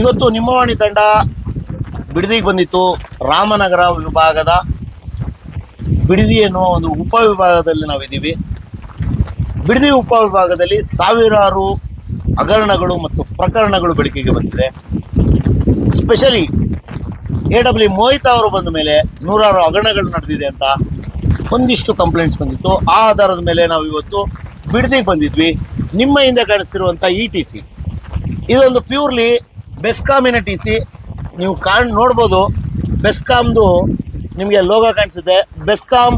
ಇವತ್ತು ನಿಮ್ಮವಾಣಿ ತಂಡ ಬಿಡದಿಗೆ ಬಂದಿತ್ತು. ರಾಮನಗರ ವಿಭಾಗದ ಬಿಡದಿ ಎನ್ನುವ ಒಂದು ಉಪವಿಭಾಗದಲ್ಲಿ ನಾವಿದ್ದೀವಿ. ಬಿಡದಿ ಉಪವಿಭಾಗದಲ್ಲಿ ಸಾವಿರಾರು ಹಗರಣಗಳು ಮತ್ತು ಪ್ರಕರಣಗಳು ಬೆಳಕಿಗೆ ಬಂದಿದೆ. ಸ್ಪೆಷಲಿ ಎ ಡಬ್ಲ್ಯೂ ಮೋಹಿತ್ ಅವರು ಬಂದ ಮೇಲೆ ನೂರಾರು ಹಗರಣಗಳು ನಡೆದಿದೆ ಅಂತ ಒಂದಿಷ್ಟು ಕಂಪ್ಲೇಂಟ್ಸ್ ಬಂದಿತ್ತು. ಆ ಆಧಾರದ ಮೇಲೆ ನಾವು ಇವತ್ತು ಬಿಡದಿಗೆ ಬಂದಿದ್ವಿ. ನಿಮ್ಮ ಹಿಂದೆ ಕಾಣಿಸ್ತಿರುವಂಥ ಇ ಟಿ ಸಿ ಇದೊಂದು ಪ್ಯೂರ್ಲಿ ಬೆಸ್ಕಾಮಿನ ಟಿ ಸಿ. ನೀವು ಕಾಣ್ ನೋಡ್ಬೋದು. ಬೆಸ್ಕಾಮ್ದು ನಿಮಗೆ ಲೋಗೋ ಕಾಣಿಸುತ್ತೆ. BESCOM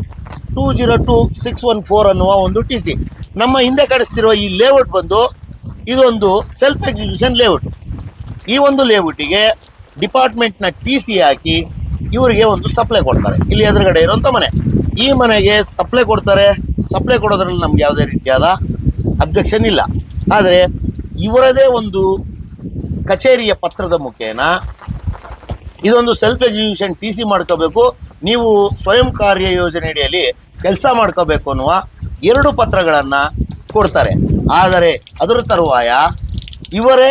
two zero two six one four ಅನ್ನುವ ಒಂದು ಟಿ ಸಿ. ನಮ್ಮ ಹಿಂದೆ ಕಾಣಿಸ್ತಿರುವ ಈ ಲೇಔಟ್ ಬಂದು ಇದೊಂದು ಸೆಲ್ಫ್ ಎಕ್ಸಿಕ್ಯೂಷನ್ ಲೇಔಟ್. ಈ ಒಂದು ಲೇಔಟಿಗೆ ಡಿಪಾರ್ಟ್ಮೆಂಟ್ನ ಟಿ ಸಿ ಹಾಕಿ ಇವರಿಗೆ ಒಂದು ಸಪ್ಲೈ ಕೊಡ್ತಾರೆ. ಇಲ್ಲಿ ಎದುರುಗಡೆ ಇರುವಂಥ ಮನೆ. ಈ ಮನೆಗೆ ಸಪ್ಲೈ ಕೊಡ್ತಾರೆ. ಸಪ್ಲೈ ಕೊಡೋದ್ರಲ್ಲಿ ನಮ್ಗೆ ಯಾವುದೇ ರೀತಿಯಾದ ಅಬ್ಜೆಕ್ಷನ್ ಇಲ್ಲ. ಆದರೆ ಇವರದೇ ಒಂದು ಕಚೇರಿಯ ಪತ್ರದ ಮುಖೇನ. ಇದೊಂದು ಸೆಲ್ಫ್ ಎಜುಕೇಷನ್ ಟಿ ಸಿ ಮಾಡ್ಕೋಬೇಕು. ನೀವು ಸ್ವಯಂ ಕಾರ್ಯ ಯೋಜನೆ ಅಡಿಯಲ್ಲಿ ಕೆಲಸ ಮಾಡ್ಕೋಬೇಕು ಅನ್ನುವ ಎರಡು ಪತ್ರಗಳನ್ನು ಕೊಡ್ತಾರೆ. ಆದರೆ ಅದರ ತರುವಾಯ ಇವರೇ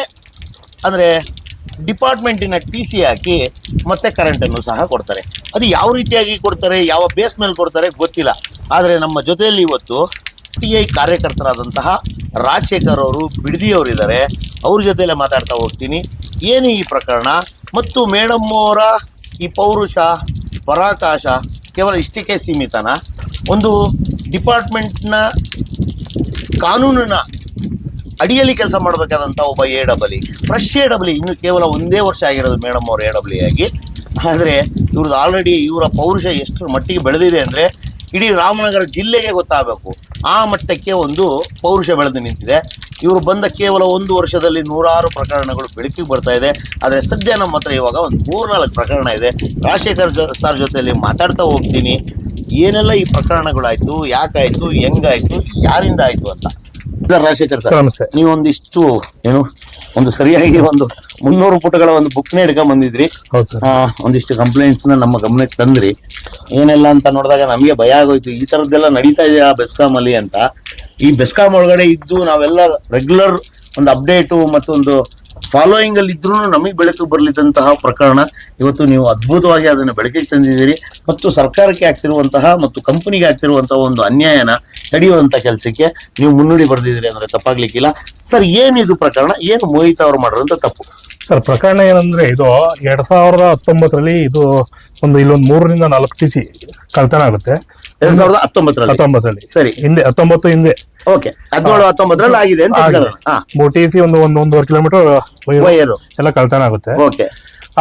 ಅಂದರೆ ಡಿಪಾರ್ಟ್ಮೆಂಟಿನ ಟಿ ಸಿ ಹಾಕಿ ಮತ್ತೆ ಕರೆಂಟನ್ನು ಸಹ ಕೊಡ್ತಾರೆ. ಅದು ಯಾವ ರೀತಿಯಾಗಿ ಕೊಡ್ತಾರೆ, ಯಾವ ಬೇಸ್ ಮೇಲೆ ಕೊಡ್ತಾರೆ ಗೊತ್ತಿಲ್ಲ. ಆದರೆ ನಮ್ಮ ಜೊತೆಯಲ್ಲಿ ಇವತ್ತು ಟಿ ಐ ಕಾರ್ಯಕರ್ತರಾದಂತಹ ರಾಜಶೇಖರ್ ಅವರು ಬಿಡದಿಯವರಿದ್ದಾರೆ. ಅವ್ರ ಜೊತೆಲೆ ಮಾತಾಡ್ತಾ ಹೋಗ್ತೀನಿ. ಏನು ಈ ಪ್ರಕರಣ? ಮತ್ತು ಮೇಡಮ್ ಅವರ ಈ ಪೌರುಷ, ಪರಾಕಾಶ ಕೇವಲ ಇಷ್ಟಕ್ಕೆ ಸೀಮಿತನ? ಒಂದು ಡಿಪಾರ್ಟ್ಮೆಂಟ್ನ ಕಾನೂನಿನ ಅಡಿಯಲ್ಲಿ ಕೆಲಸ ಮಾಡಬೇಕಾದಂಥ ಒಬ್ಬ A W fresh A W ಇನ್ನು ಕೇವಲ ಒಂದೇ ವರ್ಷ ಆಗಿರೋದು ಮೇಡಮ್ ಅವರು ಎ ಡಬ್ಲಿ ಆಗಿ. ಆದರೆ ಇವ್ರದ್ದು ಆಲ್ರೆಡಿ ಇವರ ಪೌರುಷ ಎಷ್ಟು ಮಟ್ಟಿಗೆ ಬೆಳೆದಿದೆ ಅಂದರೆ ಇಡೀ ರಾಮನಗರ ಜಿಲ್ಲೆಗೆ ಗೊತ್ತಾಗಬೇಕು. ಆ ಮಟ್ಟಕ್ಕೆ ಒಂದು ಪೌರುಷ ಬೆಳೆದು ನಿಂತಿದೆ. ಇವರು ಬಂದ ಕೇವಲ ಒಂದು ವರ್ಷದಲ್ಲಿ ನೂರಾರು ಪ್ರಕರಣಗಳು ಬೆಳಕಿಗೆ ಬರ್ತಾ ಇದೆ. ಆದರೆ ಸದ್ಯ ನಮ್ಮ ಹತ್ರ ಇವಾಗ ಒಂದು ಮೂರ್ನಾಲ್ಕು ಪ್ರಕರಣ ಇದೆ. ರಾಜಶೇಖರ್ ಸರ್ ಜೊತೆಯಲ್ಲಿ ಮಾತಾಡ್ತಾ ಹೋಗ್ತೀನಿ. ಏನೆಲ್ಲ ಈ ಪ್ರಕರಣಗಳಾಯಿತು, ಯಾಕಾಯಿತು, ಹೆಂಗಾಯಿತು, ಯಾರಿಂದ ಆಯ್ತು ಅಂತ. ಸರ್ ರಾಜಶೇಖರ್ ಸರ್ ನಮಸ್ತೆ. ನೀವು ಒಂದಿಷ್ಟು ಏನು ಒಂದು ಸರಿಯಾಗಿ ಒಂದು ಮುನ್ನೂರು ಪುಟಗಳ ಒಂದು ಬುಕ್ ಹಿಡ್ಕೊಂಡ್ ಬಂದಿದ್ರಿ ಹೌದು ಸರ್. ಆ, ಒಂದಿಷ್ಟು ಕಂಪ್ಲೇಂಟ್ಸ್ನ ನಮ್ಮ ಗಮನಕ್ಕೆ ತಂದ್ರಿ. ಏನೆಲ್ಲ ಅಂತ ನೋಡಿದಾಗ ನಮಗೆ ಭಯ ಆಗೋಯ್ತು. ಈ ತರದ್ದೆಲ್ಲ ನಡೀತಾ ಇದೆ ಆ ಬೆಸ್ಕಾಂ ಅಲ್ಲಿ ಅಂತ. ಈ ಬೆಸ್ಕಾಂ ಒಳಗಡೆ ಇದ್ದು ನಾವೆಲ್ಲ ರೆಗ್ಯುಲರ್ ಒಂದು ಅಪ್ಡೇಟು ಮತ್ತೊಂದು ಫಾಲೋಯಿಂಗ್ ಅಲ್ಲಿ ಇದ್ರೂ ನಮಗೆ ಬೆಳಕು ಬರ್ಲಿದ್ದಂತಹ ಪ್ರಕರಣ. ಇವತ್ತು ನೀವು ಅದ್ಭುತವಾಗಿ ಅದನ್ನು ಬೆಳಕಿಗೆ ತಂದಿದ್ದೀರಿ. ಮತ್ತು ಸರ್ಕಾರಕ್ಕೆ ಆಗ್ತಿರುವಂತಹ ಮತ್ತು ಕಂಪನಿಗೆ ಆಗ್ತಿರುವಂತಹ ಒಂದು ಅನ್ಯಾಯನ ತಡೆಯುವಂತ ಕೆಲಸಕ್ಕೆ ನೀವು ಮುನ್ನುಡಿ ಬರೆದಿದ್ದೀರಿ ಅಂದ್ರೆ ತಪ್ಪಾಗ್ಲಿಕ್ಕಿಲ್ಲ. ಸರ್ ಏನಿದು ಪ್ರಕರಣ? ಏನು ಮೋಹಿತ್ ಅವರು ಮಾಡಿರೋಂಥ ತಪ್ಪು. ಸರ್ ಪ್ರಕರಣ ಏನಂದ್ರೆ ಇದು ಎರಡ್ ಸಾವಿರದ ಹತ್ತೊಂಬತ್ತರಲ್ಲಿ ಇದು ಒಂದು ಇಲ್ಲೊಂದು ಮೂರರಿಂದ ನಾಲ್ಕು ಟಿ ಸಿ ಕಳ್ತನ ಆಗುತ್ತೆ. ಎರಡ್ ಸಾವಿರದ ಹತ್ತೊಂಬತ್ತರಲ್ಲಿ? ಹತ್ತೊಂಬತ್ತರಲ್ಲಿ. ಸರಿ. ಹಿಂದೆ ಹತ್ತೊಂಬತ್ತು ಹಿಂದೆ. ಓಕೆ. ಹದಿನೇಳು ಹತ್ತೊಂಬತ್ತರಲ್ಲಿ ಆಗಿದೆ. ಅಂತ ಟಿ ಸಿ ಒಂದು ಒಂದು ಒಂದೂವರೆ ಕಿಲೋಮೀಟರ್ ಎಲ್ಲ ಕಳ್ತನ ಆಗುತ್ತೆ. ಓಕೆ.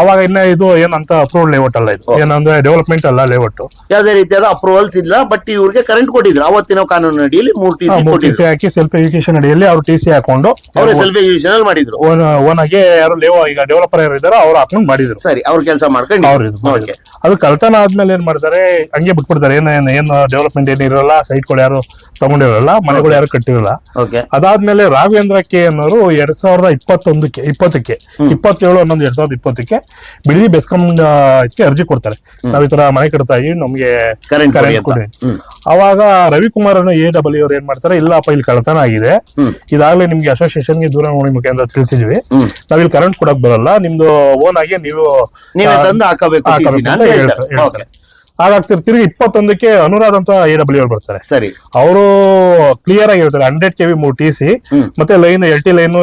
ಅವಾಗ ಇನ್ನ ಇದು ಏನಂತ ಅಪ್ರೂವಲ್ ಲೇಔಟ್ ಅಲ್ಲ ಇದು. ಏನಂದ್ರೆ ಡೆವಲಪ್ಮೆಂಟ್ ಅಲ್ಲ ಲೇಔಟ್ ಯಾವುದೇ ರೀತಿಯಾದ ಅಪ್ರೂವಲ್ಸ್ ಇಲ್ಲ ಬಟ್ ಇವ್ರಿಗೆ ಕರೆಂಟ್ ಕೊಟ್ಟಿದ್ರು. ಅವತ್ತಿನ ಕಾನೂನು ಅಡಿಯಲ್ಲಿ ಮೂರು ಟಿ ಟಿ ಸಿ ಹಾಕಿ ಸೆಲ್ಫ್ ಎಜುಕೇಶನ್ ಅಡಿಯಲ್ಲಿ ಅವ್ರು ಟಿ ಸಿ ಹಾಕೊಂಡು ಅವರೇ ಸೆಲ್ಫ್ ಎಜುಕೇಶನ್ ಮಾಡಿದ್ರು. ಓನ್ ಆಗಿ ಯಾರು ಲೇವ ಈಗ ಡೆವಲಪರ್ ಯಾರು ಇದಾರೋ ಅವ್ರು ಹಾಕೊಂಡು ಮಾಡಿದ್ರು. ಸರಿ ಅವ್ರ ಕೆಲಸ ಮಾಡ್ಕೊಂಡು. ಅವ್ರು ಇದು ಮಾಡಿದ್ರು. ಅದು ಕಳ್ತನ ಆದ್ಮೇಲೆ ಏನ್ ಮಾಡ್ತಾರೆ ಹಂಗೆ ಬಿಟ್ಬಿಡ್ತಾರೆ. ಏನ್ ಏನು ಏನ್ ಡೆವಲಪ್ಮೆಂಟ್ ಏನ್ ಸೈಟ್ ಸೈಟ್ಗಳು ಯಾರು ತಗೊಂಡಿರಲ್ಲ ಮನೆಗಳು ಯಾರು ಕಟ್ಟಿರಲ್ಲ. ಅದಾದ್ಮೇಲೆ ರಾಘವೇಂದ್ರ ಕೆ ಅನ್ನೋರು ಎರಡ್ ಸಾವಿರದ ಇಪ್ಪತ್ತೊಂದಕ್ಕೆ ಇಪ್ಪತ್ತಕ್ಕೆ ಇಪ್ಪತ್ತೇಳು ಹನ್ನೊಂದು ಎರಡ್ ಸಾವಿರದ ಇಪ್ಪತ್ತಕ್ಕೆ ಬಿಡದಿ ಬೆಸ್ಕೊಂಡ್ ಇದಕ್ಕೆ ಅರ್ಜಿ ಕೊಡ್ತಾರೆ ನಾವ್ ಈ ತರ ಮನೆ ಕಟ್ತಾ ಇದೀವಿ ನಮ್ಗೆ Current ಕೊಡಿ ಕರೆಂಟ್ ಅಂತ. ಕೊಡಿ ಹ್ಮ್. ಅವಾಗ ರವಿಕುಮಾರ್ ಅನ್ನೋ ಎ ಡಬ್ಲ್ಯೂ ಅವ್ರು ಏನ್ ಮಾಡ್ತಾರೆ ಇಲ್ಲಪ್ಪ ಇಲ್ಲಿ ಕಳತನ ಆಗಿದೆ. ಇದಾಗ್ಲೇ ನಿಮ್ಗೆ ಅಸೋಸಿಯೇಷನ್ಗೆ ದೂರವಾಣಿ ಮುಖಾಂತರ ತಿಳಿಸಿದ್ವಿ ಹ್ಮ್. ಇಲ್ಲಿ ಕರೆಂಟ್ ಕೊಡಕ್ ಬರಲ್ಲ ನಿಮ್ದು ಓನ್ ಆಗಿ ನೀವು ನೀವೇ ತಂದು ಹಾಕಬೇಕು ಹಾಕಬೇಕು ಅಂತ ಹೇಳ್ತಾರೆ ಹಾಗಾಗ್ತಿರ್ ತಿರುಗಿ ಇಪ್ಪತ್ತೊಂದಕ್ಕೆ ಅನುರಾಧ್ ಅಂತ ಎ ಡಬ್ಲ್ಯೂ ಅವ್ರು ಬರ್ತಾರೆ. ಸರಿ. ಅವರು ಕ್ಲಿಯರ್ ಆಗಿ ಹೇಳ್ತಾರೆ ಹಂಡ್ರೆಡ್ ಕೆವಿ ಮೂರು ಟಿ ಸಿ ಮತ್ತೆ ಲೈನ್ ಎಲ್ ಟಿ ಲೈನ್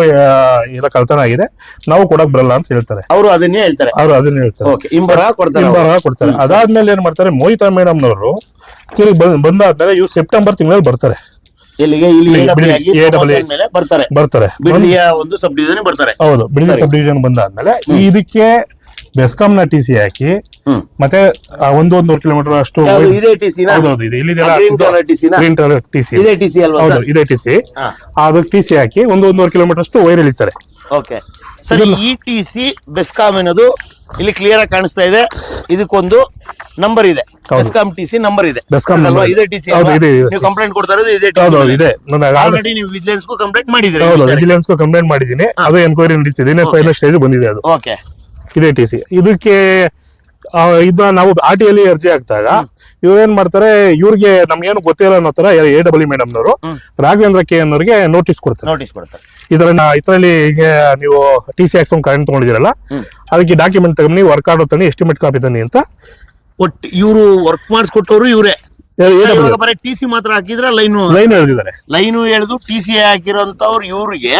ಎಲ್ಲ ಕಳ್ತನ ಆಗಿದೆ. ನಾವು ಕೊಡಕ್ ಬರಲ್ಲ ಅಂತ ಹೇಳ್ತಾರೆ. ಅವರು ಅದನ್ನೇ ಹೇಳ್ತಾರೆ. ಅವ್ರು ಅದನ್ನ ಹೇಳ್ತಾರೆ. ಇಂಬರ ಕೊಡ್ತಾರೆ. ಇಂಬರ ಕೊಡ್ತಾರೆ. ಅದಾದ್ಮೇಲೆ ಏನ್ ಮಾಡ್ತಾರೆ ಮೋಹಿತಾ ಮೇಡಮ್ ಅವರು ತಿರುಗಿ ಬಂದ್- ಬಂದಾದ್ಮೇಲೆ ಇವ್ರು ಸೆಪ್ಟೆಂಬರ್ ತಿಂಗಳಲ್ಲಿ ಬರ್ತಾರೆ. ಇಲ್ಲಿಗೆ ಇಲ್ಲಿ ಬರ್ತಾರೆ. ಬರ್ತಾರೆ. ಒಂದು ಸಬ್ ಡಿವಿಷನ್ ಬರ್ತಾರೆ. ಹೌದು ಸರಿ. ಸಬ್ ಡಿವಿಷನ್ ಬಂದಾದ್ಮೇಲೆ ಇದಕ್ಕೆ ಬೆಸ್ಕಾಂ ನ ಟಿ ಸಿ ಹಾಕಿ ಮತ್ತೆ ಆ ಒಂದು ಒಂದೂವರೆ ಕಿಲೋಮೀಟರ್ ಅಷ್ಟು ಯಾವ್ದು ಇದೇ ಟಿ ಸಿ ಹೌದೌದು ಇದೆ. ಇಲ್ಲಿದೆಲ್ಲ Green colour TC ನ? Green colour T C. ಇದೇ ಟಿ ಅಲ್ವಾ ಹೌದು ಸರ್? ಇದೇ ಟಿ ಸಿ. ಹಾ. ಅದಕ್ಕೆ ಟಿ ಸಿ ಹಾಕಿ ಒಂದು ಒಂದೂವರೆ ಕಿಲೋಮೀಟರ್ ಅಷ್ಟು ವೈರ್ ಇಳಿತಾರೆ ಓಕೆ. ಸರಿ ಈ ಟಿ ಸಿ ಬೆಸ್ಕಾಮ್ ಅನ್ನೋದು ಇಲ್ಲಿ ಕ್ಲಿಯರ್ ಆಗಿ ಕಾಣಿಸ್ತಾ ಇದೆ. ಇದಕ್ಕೊಂದು ನಂಬರ್ ಇದೆ. ಹೌದು. ಬೆಸ್ಕಾಮ್ ಟಿ ಸಿ ನಂಬರ್ ಇದೆ. ಬೆಸ್ಕಾಂ ಅಲ್ವಾ? number. ಇದೇ ಟಿ ಸಿ ಹೌದು, ಇದೆ, ಇದೆ. ನೀವು ಕಂಪ್ಲೇಂಟ್ ಕೊಡ್ತಾ ಇರೋದು ಇದೇ ಹೌದು ಹೌದು ಇದೆ. ನಾನು ಆಲ್ರೆಡಿ ನೀವು ವಿಜಿಲೆನ್ಸ್ಗೂ ಕಂಪ್ಲೇಂಟ್ ಮಾಡಿದ್ರಿ ಹೌದು ವಿಜಿಲೆನ್ಸ್ ಕಂಪ್ಲೇಂಟ್ ಮಾಡಿದೀನಿ ಅದು ಎನ್ಕ್ವೈರಿ ನಡೀತಿದೆ. ಇನ್ನೇ ಫೈನಲ್ ಸ್ಟೇಜ್ ಬಂದಿದೆ ಅದು. ಓಕೆ ಇದೇ ಟಿ ಸಿ ಇದಕ್ಕೆ ಇದನ್ನ ನಾವು ಆರ್ ಟಿ ಅಲ್ಲಿ ಅರ್ಜಿ ಹಾಕ್ದಾಗ ಇವ್ರು ಏನ್ ಮಾಡ್ತಾರೆ ಇವ್ರಿಗೆ ನಮ್ಗೇನು ಗೊತ್ತಿಲ್ಲ ಅನ್ನೋ ತರ ಎ ಡಬ್ಲ್ಯೂ ಮೇಡಮ್ನವರು. ರಾಘವೇಂದ್ರ ಕೆ ಅನ್ನೋರಿಗೆ ನೋಟಿಸ್ ಕೊಡ್ತಾರೆ. ನೋಟಿಸ್ ಕೊಡ್ತಾರೆ. ಇದನ್ನ ಇದರಲ್ಲಿ ಈಗ ನೀವು ಟಿ ಸಿ ಹಾಕ್ಸ್ಕೊಂಡು ಕರೆಂಟ್ ತಗೊಂಡಿದಿರಲ್ಲ ಅದಕ್ಕೆ ಡಾಕ್ಯುಮೆಂಟ್ ತಗೊಂಡು ವರ್ಕ್ ಆರ್ಡರ್ ತನಿ ಎಸ್ಟಿಮೇಟ್ ಕಾಪಿ ತನಿ ಅಂತ. ಒಟ್ಟು ಇವರು ವರ್ಕ್ ಮಾಡಿಸ್ಕೊಟ್ಟವರು ಇವರೇ. ಇವಾಗ ಬರೀ ಟಿ ಸಿ ಮಾತ್ರ ಹಾಕಿದ್ರೆ ಲೈನ್ ಲೈನ್ ಎಳೆದಿದ್ದಾರೆ ಲೈನು ಎಳೆದು ಟಿ ಸಿ ಹಾಕಿರೋಂತವ್ರು ಇವ್ರಿಗೆ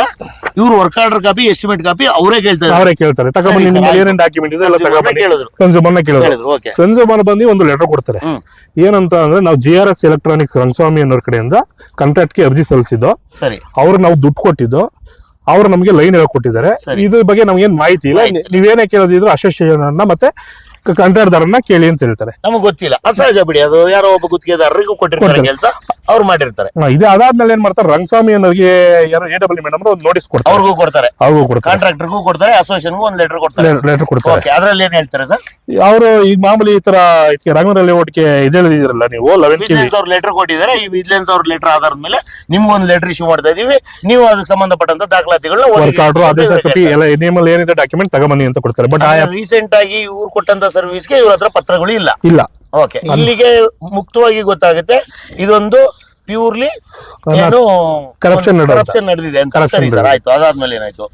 ಇವ್ರು work order copy estimate copy ಅವರೇ ಕೇಳ್ತಾರೆ ಅವರೇ ಕೇಳ್ತಾರೆ. ತಗೊಂಬನ್ನಿ ನಿಮ್ಮ ಏನೇನು ಡಾಕ್ಯುಮೆಂಟ್ ಇದೆ ಎಲ್ಲ ಕೇಳಿದ್ರು. ಕೇಳಿದ್ರು. ಓಕೆ ಕನ್ಸೂಮರ್ ಬಂದು ಒಂದು ಲೆಟರ್ ಕೊಡ್ತಾರೆ. ಏನಂತ ಅಂದ್ರೆ ನಾವು G R S electronics Rangaswamy ಅನ್ನೋರ್ ಕಡೆಯಿಂದ ಕಾಂಟ್ರಾಕ್ಟ್ಗೆ ಅರ್ಜಿ ಸಲ್ಲಿಸಿದ್ದು. ಸರಿ. ಅವ್ರು ನಾವು ದುಡ್ಡು ಕೊಟ್ಟಿದ್ದು. ಅವ್ರು ನಮಗೆ ಲೈನ್ ಕೊಟ್ಟಿದ್ದಾರೆ ಸರಿ. ಇದ್ರ ಬಗ್ಗೆ ನಮ್ಗೇನ್ ಮಾಹಿತಿ ಇಲ್ಲ. ನೀವೇನೇ ಕೇಳೋದಿದ್ರು ಅಸೋಸಿಯೇಷನ್ ಮತ್ತೆ ಕಾಂಟ್ರಾಕ್ಟ್ದಾರನ್ನ ಕೇಳಿ ಅಂತ ಹೇಳ್ತಾರೆ. ನಮಗ್ ಗೊತ್ತಿಲ್ಲ. ಅಸಹಜ ಬಿಡಿ. ಅದು ಯಾರೋ ಒಬ್ಬ ಗುತ್ತಿಗೆದಾರರಿಗೂ ಕೊಟ್ಟಿರ್ತಾರೆ. ಕೆಲಸ. ಅವ್ರು ಮಾಡಿರ್ತಾರೆ. ಇದು ಅದಾದ್ಮೇಲೆ ಏನ್ ಮಾಡ್ತಾರೆ? ರಂಗಸ್ವಾಮಿ ಅನ್ನೋರಿಗೆ ಯಾರು ಎ ಡಬ್ಲ್ಯೂ ಮೇಡಮ್ ಒಂದು ನೋಟಿಸ್ ಕೊಡ್ತಾರೆ. ಅವ್ರಿಗೂ ಕೊಡ್ತಾರೆ. ಅವ್ರಿಗೂ ಕೊಡ್ತಾರೆ. ಕಾಂಟ್ರಾಕ್ಟರ್ಗೂ ಕೊಡ್ತಾರೆ ಅಸೋಸಿಯೇಷನ್ಗೂ ಒಂದ್ ಲೆಟರ್ ಕೊಡ್ತಾರೆ. ಲೆಟರ್ ಕೊಡ್ತಾರೆ. ಓಕೆ ಅದ್ರಲ್ಲಿ ಏನ್ ಹೇಳ್ತಾರೆ ಸರ್? ಅವರು ಈಗ ಮಾಮೂಲಿ ಈ ತರ ಇದಕ್ಕೆ ರಂಗನಲ್ಲಿ ಲೇಔಟ್ಗೆ ಇದು ಹೇಳಿದಿರಲ್ಲ ನೀವು ಲೆವೆನ್ ವಿಜಿಲೆನ್ಸ್ ಅವ್ರ ಲೆಟರ್ ಕೊಟ್ಟಿದ್ದಾರೆ. ಈ ವಿಜಿಲೆನ್ಸ್ ಅವ್ರ ಲೆಟರ್ ಆಧಾರದ ಮೇಲೆ ನಿಮ್ಗೆ ಒಂದು ಲೆಟರ್ ಇಶ್ಯೂ ಮಾಡ್ತಾ ಇದೀವಿ. ನೀವು ಅದಕ್ಕೆ ಸಂಬಂಧಪಟ್ಟಂತ ದಾಖಲಾತಿಗಳು ಅದೇ ಕಪಿ ಎಲ್ಲ ನಿಮ್ಮಲ್ಲಿ ಏನಿದೆ ಡಾಕ್ಯುಮೆಂಟ್ ತಗೊಂಬನ್ನಿ ಅಂತ ಕೊಡ್ತಾರೆ. ಬಟ್ ರೀಸೆಂಟ್ ಆಗಿ ಇವ್ರು ಕೊಟ್ಟಂತ ಸರ್ವಿಸ್ಗೆ ಇವ್ರ ಹತ್ರ ಪತ್ರಗಳು ಇಲ್ಲ. ಇಲ್ಲ. ಓಕೆ ಇಲ್ಲಿಗೆ ಮುಕ್ತವಾಗಿ ಗೊತ್ತಾಗುತ್ತೆ. ಇದೊಂದು ಪ್ಯೂರ್ಲಿ ಏನು ಕರಪ್ಷನ್ ನಡೆದಿದೆ. ಕರಪ್ಷನ್ ನಡೆದಿದೆ ಅಂತ. Corruption ಸರಿ ಸರ್ ಆಯ್ತು. ಅದಾದ್ಮೇಲೆ ಏನಾಯ್ತು?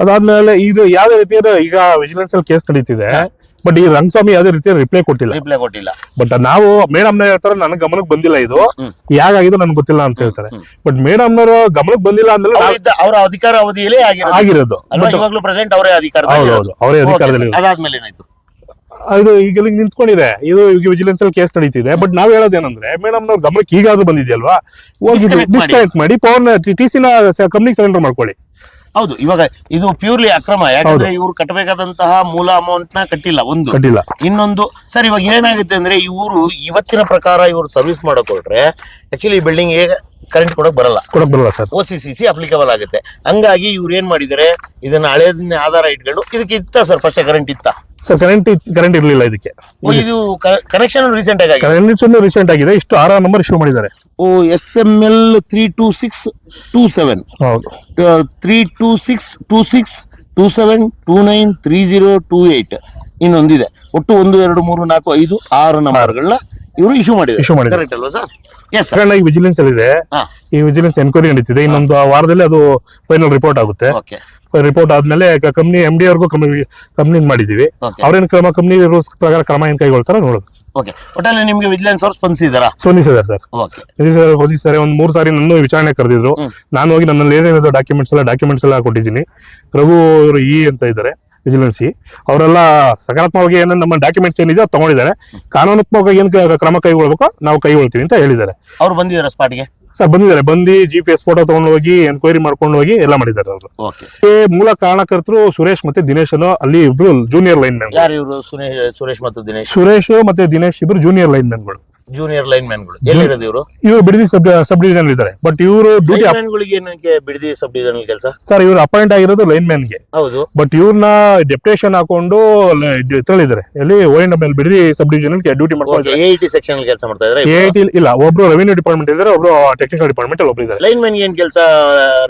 ಅದಾದ್ಮೇಲೆ ಇದು ಯಾವ್ದೇ ರೀತಿಯಾದ ಈಗ ವಿಜಿಲೆನ್ಸ್ ಅಲ್ಲಿ ಕೇಸ್ ನಡೀತಿದೆ. ಬಟ್ ಈ ರಂಗಸ್ವಾಮಿ ಯಾವ್ದೇ ರೀತಿಯ ರಿಪ್ಲೈ ಕೊಟ್ಟಿಲ್ಲ. ರಿಪ್ಲೈ ಕೊಟ್ಟಿಲ್ಲ. ಬಟ್ ನಾವು ಮೇಡಮ್ ಹೇಳ್ತಾರೆ ನನಗೆ ಗಮನಕ್ಕೆ ಬಂದಿಲ್ಲ ಇದು. ಯಾಗಾಗಿದೆ ನನಗೆ ಗೊತ್ತಿಲ್ಲ ಅಂತ ಹೇಳ್ತಾರೆ. ಬಟ್ ಮೇಡಮ್ನವರು ಗಮನಕ್ಕೆ ಬಂದಿಲ್ಲ ಅಂದ್ರೆ ನಾವ್- ಅವರಿದ್ದ ಅವರ ಅಧಿಕಾರ ಅವಧಿಯಲ್ಲೇ ಆಗಿರೋದು. ಆಗಿರೋದು. ಅಲ್ವಾ? ಇವಾಗ್ಲೂ ಪ್ರೆಸೆಂಟ್ ಅವರೇ ಅಧಿಕಾರ ಹೌದು ಅವರೇ ಅಧಿಕಾರದಲ್ಲಿ ಇರೋದು. ಅದಾದ್ಮೇಲೆ ಏನಾಯ್ತು? ಇದು ಈಗ ಇಲ್ಲಿ ನಿಂತ್ಕೊಂಡಿದೆ. ಇದು ಈಗ ವಿಜಿಲೆನ್ಸ್ ಅಲ್ಲಿ ಕೇಸ್ ನಡೀತಿದೆ. ಬಟ್ ನಾವ್ ಹೇಳೋದೇನಂದ್ರೆ ಮೇಡಮ್ ನಾವು ಗಮನಕ್ಕೆ ಈಗಾದ್ರೂ ಬಂದಿದೆಯಲ್ವಾ? ಹೋಗಿ. ಡಿಸ್ಕನೆಕ್ಟ್ ಮಾಡಿ. ಪವರ್ ಟಿ ನ ಕಂಪ್ನಿಗೆ ಸರೆಂಡರ್ ಮಾಡ್ಕೊಳ್ಳಿ. ಹೌದು ಇವಾಗ ಇದು ಪ್ಯೂರ್ಲಿ ಅಕ್ರಮ. ಯಾಕಂದ್ರೆ ಇವ್ರು ಕಟ್ಟಬೇಕಾದಂತಹ ಮೂಲ ಅಮೌಂಟ್ನ ಕಟ್ಟಿಲ್ಲ ಒಂದು. ಕಟ್ಟಿಲ್ಲ. ಇನ್ನೊಂದು ಸರ್ ಇವಾಗ ಏನಾಗುತ್ತೆ ಅಂದ್ರೆ ಇವರು ಇವತ್ತಿನ ಪ್ರಕಾರ ಇವರು ಸರ್ವಿಸ್ ಮಾಡಕ್ ಹೊರಟ್ರೆ ಆಕ್ಚುಲಿ ಈ ಬಿಲ್ಡಿಂಗ್ ಕರೆಂಟ್ ಕೊಡಕ್ ಬರಲ್ಲ. ಕೊಡಕ್ ಬರಲ್ಲ sir O C C C applicable ಆಗುತ್ತೆ. ಹಂಗಾಗಿ ಇವ್ರು ಏನ್ ಮಾಡಿದರೆ ಇದನ್ನ ಹಳೆಯದನ್ನೇ ಆಧಾರ ಇಟ್ಕೊಂಡು ಇದಕ್ಕೆ ಇತ್ತ ಸರ್ ಫಸ್ಟ್ ಕರೆಂಟ್ ಇತ್ತ? ಸರ್ ಕರೆಂಟ್ ಕರೆಂಟ್ ಇರಲಿಲ್ಲ ಇದಕ್ಕೆ. ಇದು ಕನೆಕ್ಷನ್ ರೀಸೆಂಟ್ ಆಗಿ ಕರೆಂಟ್ ರೀಸೆಂಟ್ ಆಗಿದೆ. ಇಷ್ಟು ಆರ್ ನಂಬರ್ ಇಶ್ಯೂ ಮಾಡಿದ್ದಾರೆ. O S M L three two six two seven ಹೌದು. Three two six two six two seven two nine three zero two eight ಇನ್ನೊಂದಿದೆ. ಒಟ್ಟು ಒಂದು ಎರಡು ಮೂರು ನಾಲ್ಕು ಐದು ಆರು ನಂಬರ್ಗಳನ್ನ ಇವರು ಇಶ್ಯೂ ಮಾಡಿದ್ದಾರೆ. ಇಶ್ಯೂ ಮಾಡಿದ್ದಾರೆ. ಕರೆಕ್ಟ್ ಅಲ್ವಾ ಸರ್ ಎಸ್ ಸರ್ ಈ ಈಗ ವಿಜಿಲೆನ್ಸ್ ಅಲ್ಲಿ ಇದೆ. ಈ ವಿಜಿಲೆನ್ಸ್ ಎನ್ಕ್ವೈರಿ ನಡೀತಿದೆ. ಇನ್ನೊಂದು ವಾರದಲ್ಲಿ ಅದು ಫೈನಲ್ ರಿಪೋರ್ಟ್ ಆಗುತ್ತೆ. ಓಕೆ ರಿಪೋರ್ಟ್ ಆದ್ಮೇಲೆ ಕಂಪ್ನಿ ಎಂ ಡಿ ಅವ್ರಿಗೂ ಕಂಪ್ನಿ ಮಾಡಿದೀವಿ. ಅವ್ರೇನು ಕ್ರಮ ಕಂಪ್ನಿ ರೂಲ್ಸ್ ಪ್ರಕಾರ ಕ್ರಮ ಏನ್ ಕೈಗೊಳ್ತಾರ ನೋಡೋದು. ಓಕೆ ಒಟ್ಟಲ್ಲಿ ನಿಮ್ಗೆ ವಿಜಿಲೆನ್ಸ್ ಅವ್ರು ಸ್ಪಂದಿಸಿದಾರಾ ಸ್ಪಂದಿಸಿದ್ದಾರೆ ಸರ್ ಸ್ಪಂದಿಸಿದ್ದಾರೆ ಒಂದ್ ಮೂರ್ ಸಾರಿ ನನ್ನ ವಿಚಾರಣೆ ಕರೆದಿದ್ರು. ನಾನು ಹೋಗಿ ನನ್ನಲ್ಲಿ ಏನೇನಿದೆ ಡಾಕ್ಯುಮೆಂಟ್ಸ್ ಎಲ್ಲ ಡಾಕ್ಯುಮೆಂಟ್ಸ್ ಎಲ್ಲ ಕೊಟ್ಟಿದ್ದೀನಿ. ರಘು ಅವರು ಇ ಅಂತ ಇದ್ದಾರೆ ವಿಜಿಲೆನ್ಸ್ ಅವರೆಲ್ಲ ಸಕಾರಾತ್ಮಕವಾಗಿ ಏನೇನು ನಮ್ಮ ಡಾಕ್ಯುಮೆಂಟ್ಸ್ ಏನಿದೆ ಅದು ತಗೊಂಡಿದ್ದಾರೆ. ಕಾನೂನಾತ್ಮಕವಾಗಿ ಏನ್ ಕ್ರಮ ಕೈಗೊಳ್ಬೇಕು ನಾವು ಕೈಗೊಳ್ತೀವಿ ಅಂತ ಹೇಳಿದ್ದಾರೆ. ಅವ್ರು ಬಂದಿದ್ದಾರೆ ಸ್ಪಾಟ್ಗೆ ಸರ್ ಬಂದಿದ್ದಾರೆ. ಬಂದು ಜಿ ಪಿ ಎಸ್ ಫೋಟೋ ತಗೊಂಡು ಹೋಗಿ ಎನ್ಕ್ವೈರಿ ಮಾಡ್ಕೊಂಡು ಹೋಗಿ ಎಲ್ಲ ಮಾಡಿದ್ದಾರೆ ಅವರು. ಮೂಲ ಕಾರಣಕರ್ತರು ಸುರೇಶ್ ಮತ್ತೆ ದಿನೇಶ್ ಅನ್ನೋ ಅಲ್ಲಿ ಇಬ್ರು ಜೂನಿಯರ್ ಲೈನ್ ಮ್ಯಾನ್ ಯಾರು ಇವರು? ಸುರೇಶ್ ಸುರೇಶ್ ಮತ್ತು ದಿನೇಶ್? ಸುರೇಶ್ ಮತ್ತೆ ದಿನೇಶ್ ಇಬ್ರು ಜೂನಿಯರ್ ಲೈನ್ ಮ್ಯಾನ್ಗಳು ಜೂನಿಯರ್ ಲೈನ್ ಮ್ಯಾನ್ಗಳು ಎಲ್ಲಿರೋದು ಇವರು? ಇವರು ಬಿಡದಿ ಸಬ್ ಸಬ್ ಡಿವಿಷನ್ ಇದ್ದಾರೆ. ಬಟ್ ಇವರು ಡ್ಯೂಟಿ ಲೈನ್ ಮ್ಯಾನ್ಗಳಿಗೆ ಏನಕ್ಕೆ ಬಿಡದಿ ಸಬ್ ಡಿವಿಷನ್ ಕೆಲಸ? ಸರ್ ಇವರು ಅಪಾಯಿಂಟ್ ಆಗಿರೋದು ಲೈನ್ ಮ್ಯಾನ್ಗೆ ಹೌದು. ಬಟ್ ಇವ್ರನ್ನ ಡೆಪ್ಟೇಷನ್ ಹಾಕೊಂಡು ಇದ್ರಲ್ಲಿದ್ದಾರೆ ಎಲ್ಲಿ O N L Bidadi sub division duty ಮಾಡ್ಕೊಂಡು ಎ ಟಿ ಸೆಕ್ಷನ್ ಕೆಲಸ ಮಾಡ್ತಾ ಇದ್ದಾರೆ ಎ ಟಿ ಇಲ್ಲ ಒಬ್ರು ರೆವಿನ್ಯೂ ಡಿಪಾರ್ಟ್ಮೆಂಟ್ ಇದ್ದಾರೆ ಒಬ್ರು ಟೆಕ್ನಿಕಲ್ ಡಿಪಾರ್ಟ್ಮೆಂಟ್ ಅಲ್ಲಿ ಒಬ್ರು ಇದ್ದಾರೆ ಲೈನ್ ಮ್ಯಾನ್ ಏನ್ ಕೆಲಸ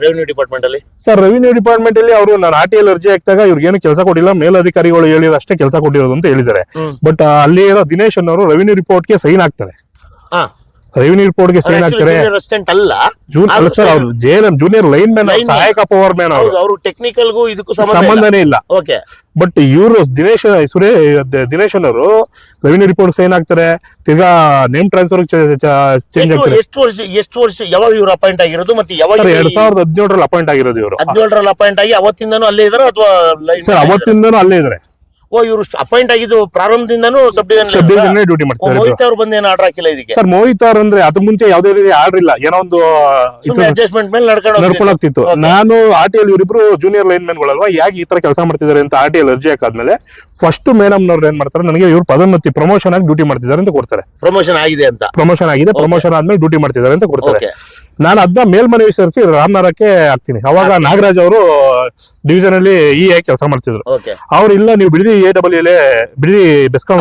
ರೆವೆನ್ಯೂ ಡಿಪಾರ್ಟ್ಮೆಂಟ್ ಅಲ್ಲಿ? ಸರ್ ರೆವಿನ್ಯೂ ಡಿಪಾರ್ಟ್ಮೆಂಟ್ ಅಲ್ಲಿ ಅವರು ನಾನು ಆರ್ ಟಿ ಎಲ್ ಅರ್ಜಿ ಹಾಕಿದಾಗ ಇವ್ರಿಗೆ ಏನು ಕೆಲಸ ಕೊಟ್ಟಿಲ್ಲ ಮೇಲಧಿಕಾರಿಗಳು ಹೇಳಿದಷ್ಟೇ ಕೆಲಸ ಕೊಟ್ಟಿರೋದು ಅಂತ ಹೇಳಿದ್ದಾರೆ. ಬಟ್ ಅಲ್ಲಿ ಇರೋ ದಿನೇಶ್ ಅನ್ನೋರು ರೆವಿನ್ಯೂ ರಿಪೋರ್ಟ್ಗೆ ಸೈನ್ ಹಾಕ್ತಾರೆ. ಹಾ ರೆವಿನ್ಯೂ ರಿಪೋರ್ಟ್ಗೆ ಸೈನ್ ಆಗ್ತಾರೆ. ಅಸಿಸ್ಟೆಂಟ್ ಅಲ್ಲ. ಜೂನ್ ಅಲ್ಲ ಸರ್ ಅವ್ರು ಜೂನಿಯರ್ ಲೈನ್ ಮ್ಯಾನ್ ಸಹಾಯಕ ಪವರ್ ಮ್ಯಾನ್ ಅವರು. ಅವರು ಟೆಕ್ನಿಕಲ್ಗೂ ಇದಕ್ಕೂ ಸಂಬಂಧ ಸಂಬಂಧನೇ ಇಲ್ಲ. ಓಕೆ ಬಟ್ ಇವರು ದಿನೇಶ್ ಸುರೇ ದಿನೇಶ್ ಅವರು ರೆವಿನ್ಯೂ ರಿಪೋರ್ಟ್ ಸೈನ್ ಆಗ್ತಾರೆ. ತಿರ್ಗಾ ನೇಮ್ ಟ್ರಾನ್ಸ್ಫರ್ ಚೇಂಜ್ ಆಗ್ತಾರೆ. ಎಷ್ಟು ವರ್ಷ ಎಷ್ಟು ವರ್ಷ ಯಾವಾಗ ಇವ್ರು ಅಪಾಯಿಂಟ್ ಆಗಿರೋದು ಮತ್ತೆ ಯಾವಾಗ ಎರಡ್ ಸಾವಿರದ ಹದಿನೇಳರಲ್ಲಿ ಅಪಾಯಿಂಟ್ ಆಗಿರೋದು ಇವರು. ಹದಿನೇಳರಲ್ಲಿ ಅಪಾಯಿಂಟ್ ಆಗಿ ಅವತ್ತಿಂದನೂ ಅಲ್ಲೇ ಇದಾರೆ ಅಥವಾ ಸರ್ ಅವತ್ತಿಂದನೂ ಅಲ್ಲೇ ಇದಾರೆ. ಓ ಇವರು ಅಪಾಯಿಂಟ್ ಆಗಿದ್ದು ಪ್ರಾರಂಭದಿಂದನೂ ಸಬ್ ಸಬ್ ಡಿವಿಷನ್ ಡ್ಯೂಟಿ ಮಾಡ್ತಾರೆ ಮೋಹಿತ್ ಅವ್ರು ಬಂದು ಏನು ಆರ್ಡರ್ ಹಾಕಿಲ್ಲ ಇದಕ್ಕೆ? ಸರ್ ಮೋಹಿತ್ ಅವ್ರ ಅಂದ್ರೆ ಅದ್ರ ಮುಂಚೆ ಯಾವ್ದೇ ರೀತಿ ಆರ್ಡರ್ ಇಲ್ಲ. ಏನೋ ಒಂದು ಅಡ್ಜಸ್ಟ್ಮೆಂಟ್ ಮೇಲೆ ನಡ್ಕೊಂಡು ಹೋಗ್ತಿತ್ತು ನಾನು ಆರ್ ಟಿ ಎಲ್ ಇವರಿಬ್ರು ಜೂನಿಯರ್ ಲೈನ್ ಮ್ಯಾನ್ಗಳಲ್ವಾ ಯಾಕೆ ಈ ತರ ಕೆಲಸ ಮಾಡ್ತಿದ್ದಾರೆ ಅಂತ ಆರ್ ಟಿ ಎಲ್ ಅರ್ಜಿ ಹಾಕಾದ್ಮೇಲೆ ಫಸ್ಟ್ ಮೇಡಮ್ನವ್ರು ಏನ್ ಮಾಡ್ತಾರೆ? ನನಗೆ ಇವ್ರು ಪದೋನ್ನತಿ ಪ್ರಮೋಷನ್ ಆಗಿ ಡ್ಯೂಟಿ ಮಾಡ್ತಿದ್ದಾರೆ ಅಂತ ಕೊಡ್ತಾರೆ. ಪ್ರಮೋಷನ್ ಆಗಿದೆ ಅಂತ. ಪ್ರಮೋಷನ್ ಆಗಿದೆ ಪ್ರಮೋಷನ್ ಆದ್ಮೇಲೆ ಡ್ಯೂಟಿ ಮಾಡ್ತಿದ್ದಾರೆ ಅಂತ ಕೊಡ್ತಾರೆ. ನಾನು ಅದನ್ನ ಮೇಲ್ಮನವಿ ಸೇರಿಸಿ ರಾಮನಗರಕ್ಕೆ ಹಾಕ್ತೀನಿ. ಅವಾಗ ನಾಗರಾಜ್ ಅವರು ಡಿವಿಷನ್ ಅಲ್ಲಿ ಇ ಐ ಕೆಲಸ ಮಾಡ್ತಿದ್ರು. ಅವ್ರು ಇಲ್ಲ ನೀವು ಬಿಡಿ A W L Bidadi BESCOM